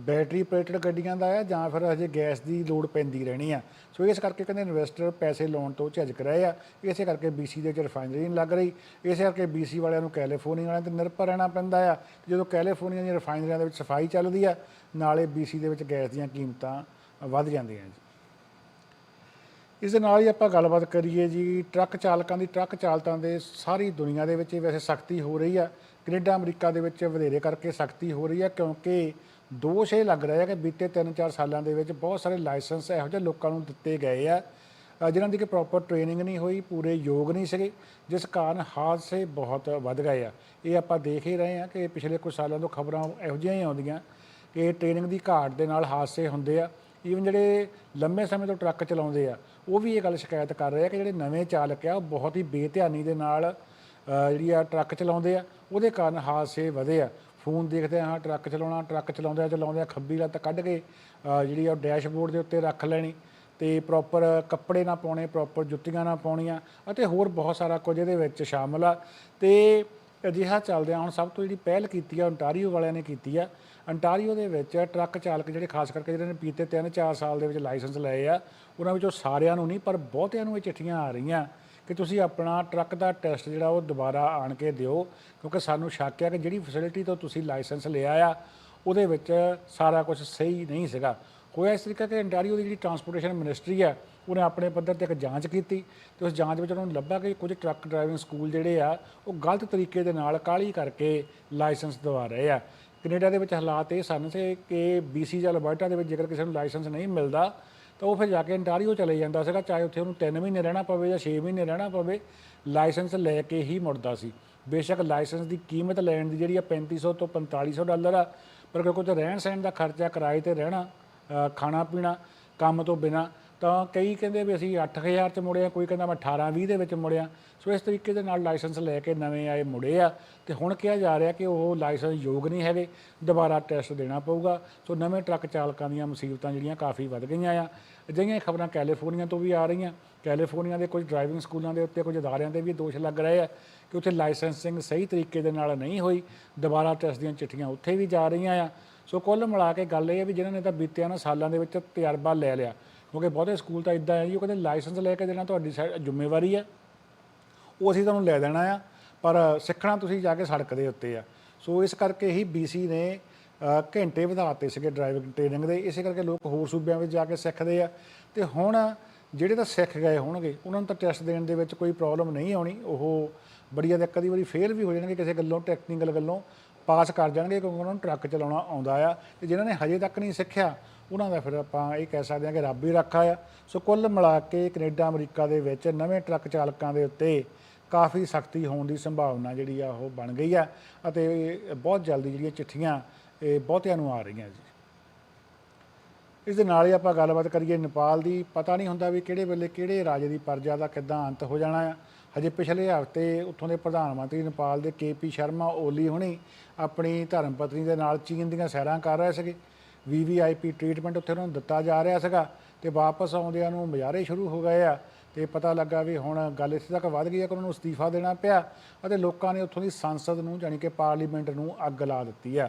ਬੈਟਰੀ ਆਪਰੇਟਡ ਗੱਡੀਆਂ ਦਾ ਆ ਜਾਂ ਫਿਰ ਹਜੇ ਗੈਸ ਦੀ ਲੋਡ ਪੈਂਦੀ ਰਹਿਣੀ ਆ। ਸੋ ਇਸ ਕਰਕੇ ਕਹਿੰਦੇ ਇਨਵੈਸਟਰ ਪੈਸੇ ਲਾਉਣ ਤੋਂ ਝਿਜਕ ਰਹੇ ਆ। ਇਸੇ ਕਰਕੇ BC ਦੇ ਵਿੱਚ ਰਿਫਾਈਨਰੀ ਨਹੀਂ ਲੱਗ ਰਹੀ। ਇਸੇ ਕਰਕੇ BC ਵਾਲਿਆਂ ਨੂੰ ਕੈਲੀਫੋਰਨੀਆ ਵਾਲਿਆਂ ਤੇ ਨਿਰਭਰ ਰਹਿਣਾ ਪੈਂਦਾ ਆ ਜਦੋਂ ਕੈਲੀਫੋਰਨੀਆ ਦੀਆਂ ਰਿਫਾਈਨਰੀਆਂ ਦੇ ਵਿੱਚ ਸਫ਼ਾਈ ਚੱਲਦੀ ਆ, ਨਾਲੇ BC ਦੇ ਵਿੱਚ ਗੈਸ ਦੀਆਂ ਕੀਮਤਾਂ ਵੱਧ ਜਾਂਦੀਆਂ ਜੀ। ਇਸ ਦੇ ਨਾਲ ਹੀ ਆਪਾਂ ਗੱਲਬਾਤ ਕਰੀਏ ਜੀ ਟਰੱਕ ਚਾਲਕਾਂ ਦੀ ਟਰੱਕ ਚਾਲਕਾਂ ਦੇ ਸਾਰੀ ਦੁਨੀਆ ਦੇ ਵਿੱਚ ਵੈਸੇ ਸਖਤੀ ਹੋ ਰਹੀ ਆ। ਕੈਨੇਡਾ ਅਮਰੀਕਾ ਦੇ ਵਿੱਚ ਵਧੇਰੇ ਕਰਕੇ ਸਖਤੀ ਹੋ ਰਹੀ ਆ ਕਿਉਂਕਿ ਦੋਸ਼ ਇਹ ਲੱਗ ਰਿਹਾ ਕਿ ਬੀਤੇ 3-4 ਸਾਲਾਂ ਦੇ ਵਿੱਚ ਬਹੁਤ ਸਾਰੇ ਲਾਇਸੈਂਸ ਇਹੋ ਜਿਹੇ ਲੋਕਾਂ ਨੂੰ ਦਿੱਤੇ ਗਏ ਆ ਅ, ਜਿਨ੍ਹਾਂ ਦੀ ਕਿ ਪ੍ਰੋਪਰ ਟ੍ਰੇਨਿੰਗ ਨਹੀਂ ਹੋਈ ਪੂਰੇ ਯੋਗ ਨਹੀਂ ਸੀਗੇ ਜਿਸ ਕਾਰਨ ਹਾਦਸੇ ਬਹੁਤ ਵੱਧ ਗਏ ਆ। ਇਹ ਆਪਾਂ ਦੇਖ ਹੀ ਰਹੇ ਆ ਕਿ ਪਿਛਲੇ ਕੁਝ ਸਾਲਾਂ ਤੋਂ ਖਬਰਾਂ ਇਹੋ ਜਿਹੀਆਂ ਹੀ ਆਉਂਦੀਆਂ ਕਿ ਟ੍ਰੇਨਿੰਗ ਦੀ ਘਾਟ ਦੇ ਨਾਲ ਹਾਦਸੇ ਹੁੰਦੇ ਆ। ਈਵਨ ਜਿਹੜੇ ਲੰਮੇ ਸਮੇਂ ਤੋਂ ਟਰੱਕ ਚਲਾਉਂਦੇ ਆ ਉਹ ਵੀ ਇਹ ਗੱਲ ਸ਼ਿਕਾਇਤ ਕਰ ਰਹੇ ਆ ਕਿ ਜਿਹੜੇ ਨਵੇਂ ਚਾਲਕ ਆ, ਉਹ ਬਹੁਤ ਹੀ ਬੇਧਿਆਨੀ ਦੇ ਨਾਲ ਜਿਹੜੀ ਆ ਟਰੱਕ ਚਲਾਉਂਦੇ ਆ, ਉਹਦੇ ਕਾਰਨ ਹਾਦਸੇ ਵਧੇ ਆ। ਫੋਨ ਦੇਖਦੇ ਹਾਂ, ਟਰੱਕ ਚਲਾਉਣਾ, ਟਰੱਕ ਚਲਾਉਂਦਿਆਂ ਚਲਾਉਂਦਿਆਂ ਖੱਬੀ ਲੱਤ ਕੱਢ ਕੇ ਜਿਹੜੀ ਆ ਉਹ ਡੈਸ਼ਬੋਰਡ ਦੇ ਉੱਤੇ ਰੱਖ ਲੈਣੀ ਤੇ ਪ੍ਰੋਪਰ ਕੱਪੜੇ ਨਾ ਪਾਉਣੇ ਪ੍ਰੋਪਰ ਜੁੱਤੀਆਂ ਨਾ ਪਾਉਣੀਆਂ ਅਤੇ ਹੋਰ ਬਹੁਤ ਸਾਰਾ ਕੁਝ ਇਹਦੇ ਵਿੱਚ ਸ਼ਾਮਲ ਆ। ਤੇ ਅਜਿਹਾ ਚੱਲਦਿਆਂ ਹੁਣ ਸਭ ਤੋਂ ਜਿਹੜੀ ਪਹਿਲ ਕੀਤੀ ਆ, ontario ਵਾਲਿਆਂ ਨੇ ਕੀਤੀ ਆ। Ontario ਦੇ ਵਿੱਚ ਟਰੱਕ ਚਾਲਕ ਜਿਹੜੇ, ਖਾਸ ਕਰਕੇ ਜਿਹੜੇ ਨੇ ਪੀਤੇ 3-4 ਸਾਲ ਦੇ ਵਿੱਚ ਲਾਇਸੈਂਸ ਲਏ ਆ, ਉਹਨਾਂ ਵਿੱਚੋਂ ਸਾਰਿਆਂ ਨੂੰ ਨਹੀਂ, ਪਰ ਬਹੁਤਿਆਂ ਨੂੰ ਇਹ ਚਿੱਠੀਆਂ ਆ ਰਹੀਆਂ ਕਿ ਤੁਸੀਂ ਆਪਣਾ ਟਰੱਕ ਦਾ ਟੈਸਟ ਜਿਹੜਾ, ਉਹ ਦੁਬਾਰਾ ਆਣ ਕੇ ਦਿਓ, ਕਿਉਂਕਿ ਸਾਨੂੰ ਸ਼ੱਕ ਆ ਕਿ ਜਿਹੜੀ ਫੈਸਿਲਿਟੀ ਤੋਂ ਤੁਸੀਂ ਲਾਇਸੈਂਸ ਲਿਆ ਆ, ਉਹਦੇ ਵਿੱਚ ਸਾਰਾ ਕੁਝ ਸਹੀ ਨਹੀਂ ਸੀਗਾ। ਹੋਇਆ ਇਸ ਤਰੀਕੇ ਕਿ ਅੰਟਾਰੀਓ ਦੀ ਜਿਹੜੀ ਟਰਾਂਸਪੋਰਟੇਸ਼ਨ ਮਿਨਿਸਟਰੀ ਆ, ਉਹਨੇ ਆਪਣੇ ਪੱਧਰ ਤੇ ਇੱਕ ਜਾਂਚ ਕੀਤੀ ਤੇ ਉਸ ਜਾਂਚ ਵਿੱਚ ਉਹਨਾਂ ਨੂੰ ਲੱਭਾ ਕਿ ਕੁਝ ਟਰੱਕ ਡਰਾਈਵਿੰਗ ਸਕੂਲ ਜਿਹੜੇ ਆ, ਉਹ ਗਲਤ ਤਰੀਕੇ ਦੇ ਨਾਲ ਕਾਲੀ ਕਰਕੇ ਲਾਇਸੈਂਸ ਦਵਾ ਰਹੇ ਆ। ਕੈਨੇਡਾ ਦੇ ਵਿੱਚ ਹਾਲਾਤ ਇਹ ਸਨ ਸੀ ਕਿ BC ਜਾਂ ਅਲਬਰਟਾ ਦੇ ਵਿੱਚ ਜੇਕਰ ਕਿਸੇ ਨੂੰ ਲਾਇਸੈਂਸ ਨਹੀਂ ਮਿਲਦਾ, ਤਾਂ ਉਹ ਫਿਰ ਜਾ ਕੇ ਅੰਟਾਰੀਓ ਚਲੇ ਜਾਂਦਾ ਸੀਗਾ, ਚਾਹੇ ਉੱਥੇ ਉਹਨੂੰ 3 ਮਹੀਨੇ ਰਹਿਣਾ ਪਵੇ ਜਾਂ 6 ਮਹੀਨੇ ਰਹਿਣਾ ਪਵੇ, ਲਾਇਸੈਂਸ ਲੈ ਕੇ ਹੀ ਮੁੜਦਾ ਸੀ। ਬੇਸ਼ੱਕ ਲਾਇਸੈਂਸ ਦੀ ਕੀਮਤ ਲੈਣ ਦੀ ਜਿਹੜੀ ਆ 3500 ਤੋਂ 4500 ਡਾਲਰ ਆ, ਪਰ ਕਿਉਂਕਿ ਉੱਥੇ ਰਹਿਣ ਸਹਿਣ ਦਾ ਖਰਚਾ ਕਿਰਾਏ ਤੇ ਰਹਿਣਾ ਖਾਣਾ ਪੀਣਾ ਕੰਮ ਤੋਂ ਬਿਨਾ, ਤਾਂ ਕਈ ਕਹਿੰਦੇ ਵੀ ਅਸੀਂ 8000 ਚ ਮੁੜਿਆ ਕੋਈ ਕਹਿੰਦਾ ਮੈਂ 18 20 ਦੇ ਵਿੱਚ ਮੁੜਿਆ। ਸੋ ਇਸ ਤਰੀਕੇ ਦੇ ਨਾਲ ਲਾਇਸੈਂਸ ਲੈ ਕੇ ਨਵੇਂ ਆਏ ਮੁੜੇ ਆ ਤੇ ਹੁਣ ਕਿਹਾ ਜਾ ਰਿਹਾ ਕਿ ਉਹ ਲਾਇਸੈਂਸ ਯੋਗ ਨਹੀਂ ਹੈਗੇ, ਦੁਬਾਰਾ ਟੈਸਟ ਦੇਣਾ ਪਊਗਾ। ਸੋ ਨਵੇਂ ਟਰੱਕ ਚਾਲਕਾਂ ਦੀਆਂ ਮੁਸੀਬਤਾਂ ਜਿਹੜੀਆਂ ਕਾਫੀ ਵੱਧ ਗਈਆਂ ਆ। ਅਜਿਹੀਆਂ ਖਬਰਾਂ ਕੈਲੀਫੋਰਨੀਆ ਤੋਂ ਵੀ ਆ ਰਹੀਆਂ। ਕੈਲੀਫੋਰਨੀਆ ਦੇ ਕੁਝ ਡਰਾਈਵਿੰਗ ਸਕੂਲਾਂ ਦੇ ਉੱਤੇ ਕੁਝ ਅਦਾਰਿਆਂ ਦੇ ਵੀ ਦੋਸ਼ ਲੱਗ ਰਹੇ ਆ ਕਿ ਉੱਥੇ ਲਾਇਸੈਂਸਿੰਗ ਸਹੀ ਤਰੀਕੇ ਦੇ ਨਾਲ ਨਹੀਂ ਹੋਈ। ਦੁਬਾਰਾ ਟੈਸਟ ਦੀਆਂ ਚਿੱਠੀਆਂ ਉੱਥੇ ਵੀ ਜਾ ਰਹੀਆਂ ਆ। ਸੋ ਕੁੱਲ ਮਿਲਾ ਕੇ ਗੱਲ ਇਹ ਹੈ ਵੀ ਜਿਨ੍ਹਾਂ ਨੇ ਤਾਂ ਬੀਤਿਆਂ ਨਾ ਸਾਲਾਂ ਦੇ ਵਿੱਚ ਤਜਰਬਾ ਲੈ ਲਿਆ, ਕਿਉਂਕਿ ਬਹੁਤੇ ਸਕੂਲ ਤਾਂ ਇਦਾਂ ਹੈ ਜੀ, ਉਹ ਕਹਿੰਦੇ ਲਾਇਸੈਂਸ ਲੈ ਕੇ ਦੇਣਾ ਤੁਹਾਡੀ ਸਾ- ਜ਼ਿੰਮੇਵਾਰੀ ਹੈ। ਉਹ ਅਸੀਂ ਤੁਹਾਨੂੰ ਲੈ ਦੇਣਾ ਆ, ਪਰ ਸਿੱਖਣਾ ਤੁਸੀਂ ਜਾ ਕੇ ਸੜਕ ਦੇ ਉੱਤੇ ਆ। ਸੋ ਇਸ ਕਰਕੇ ਹੀ BC ਨੇ ਘੰਟੇ ਵਧਾਤੇ ਸੀਗੇ ਡਰਾਈਵਿੰਗ ਟ੍ਰੇਨਿੰਗ ਦੇ। ਇਸੇ ਕਰਕੇ ਲੋਕ ਹੋਰ ਸੂਬਿਆਂ ਵਿੱਚ ਜਾ ਕੇ ਸਿੱਖਦੇ ਆ। ਤੇ ਹੁਣ ਜਿਹੜੇ ਤਾਂ ਸਿੱਖ ਗਏ ਹੋਣਗੇ, ਉਹਨਾਂ ਨੂੰ ਤਾਂ ਟੈਸਟ ਦੇਣ ਦੇ ਵਿੱਚ ਕੋਈ ਪ੍ਰੋਬਲਮ ਨਹੀਂ ਆਉਣੀ। ਉਹ ਬੜੀਆ ਦੇ ਕਦੀ ਵਾਰੀ ਫੇਲ ਵੀ ਹੋ ਜਾਣਗੇ ਕਿਸੇ ਗੱਲੋਂ ਟੈਕਨੀਕਲ ਗੱਲੋਂ। ਪਾਸ ਕਰ ਜਾਣਗੇ ਕਿਉਂਕਿ ਉਹਨਾਂ ਨੂੰ ਟਰੱਕ ਚਲਾਉਣਾ ਆਉਂਦਾ ਆ। ਤੇ ਜਿਨ੍ਹਾਂ ਨੇ ਹਜੇ ਤੱਕ ਨਹੀਂ ਸਿੱਖਿਆ, ਉਹਨਾਂ ਦਾ ਫਿਰ ਆਪਾਂ ਇਹ ਕਹਿ ਸਕਦੇ ਹਾਂ ਕਿ ਰੱਬ ਹੀ ਰੱਖਾ ਆ। ਸੋ ਕੁੱਲ ਮਿਲਾ ਕੇ ਕੈਨੇਡਾ, ਅਮਰੀਕਾ ਦੇ ਵਿੱਚ ਨਵੇਂ ਟਰੱਕ ਚਾਲਕਾਂ ਦੇ ਉੱਤੇ ਕਾਫੀ ਸਖਤੀ ਹੋਣ ਦੀ ਸੰਭਾਵਨਾ ਜਿਹੜੀ ਆ ਉਹ ਬਣ ਗਈ ਆ ਅਤੇ ਬਹੁਤ ਜਲਦੀ ਜਿਹੜੀਆਂ ਚਿੱਠੀਆਂ ਇਹ ਬਹੁਤਿਆਂ ਨੂੰ ਆ ਰਹੀਆਂ ਜੀ। ਇਸ ਦੇ ਨਾਲ ਹੀ ਆਪਾਂ ਗੱਲਬਾਤ ਕਰੀਏ ਨੇਪਾਲ ਦੀ। ਪਤਾ ਨਹੀਂ ਹੁੰਦਾ ਵੀ ਕਿਹੜੇ ਵੇਲੇ ਕਿਹੜੇ ਰਾਜੇ ਦੀ ਪਰਜਾ ਦਾ ਕਿੱਦਾਂ ਅੰਤ ਹੋ ਜਾਣਾ ਆ। ਹਜੇ ਪਿਛਲੇ ਹਫ਼ਤੇ ਉੱਥੋਂ ਦੇ ਪ੍ਰਧਾਨ ਮੰਤਰੀ ਨੇਪਾਲ ਦੇ ਕੇਪੀ ਸ਼ਰਮਾ ਓਲੀ ਹੁਣੀ ਆਪਣੀ ਧਰਮ ਪਤਨੀ ਦੇ ਨਾਲ ਚੀਨ ਦੀਆਂ ਸੈਰਾਂ ਕਰ ਰਹੇ ਸੀਗੇ। ਵੀਵੀਆਈਪੀ ਟ੍ਰੀਟਮੈਂਟ ਉੱਥੇ ਉਹਨਾਂ ਨੂੰ ਦਿੱਤਾ ਜਾ ਰਿਹਾ ਸੀਗਾ ਤੇ ਵਾਪਸ ਆਉਂਦਿਆਂ ਨੂੰ ਮੁਜ਼ਾਹਰੇ ਸ਼ੁਰੂ ਹੋ ਗਏ ਆ ਤੇ ਪਤਾ ਲੱਗਾ ਵੀ ਹੁਣ ਗੱਲ ਇੱਥੇ ਤੱਕ ਵੱਧ ਗਈ ਹੈ ਕਿ ਉਹਨਾਂ ਨੂੰ ਅਸਤੀਫਾ ਦੇਣਾ ਪਿਆ ਅਤੇ ਲੋਕਾਂ ਨੇ ਉੱਥੋਂ ਦੀ ਸੰਸਦ ਨੂੰ ਜਾਣੀ ਕਿ ਪਾਰਲੀਮੈਂਟ ਨੂੰ ਅੱਗ ਲਾ ਦਿੱਤੀ ਆ।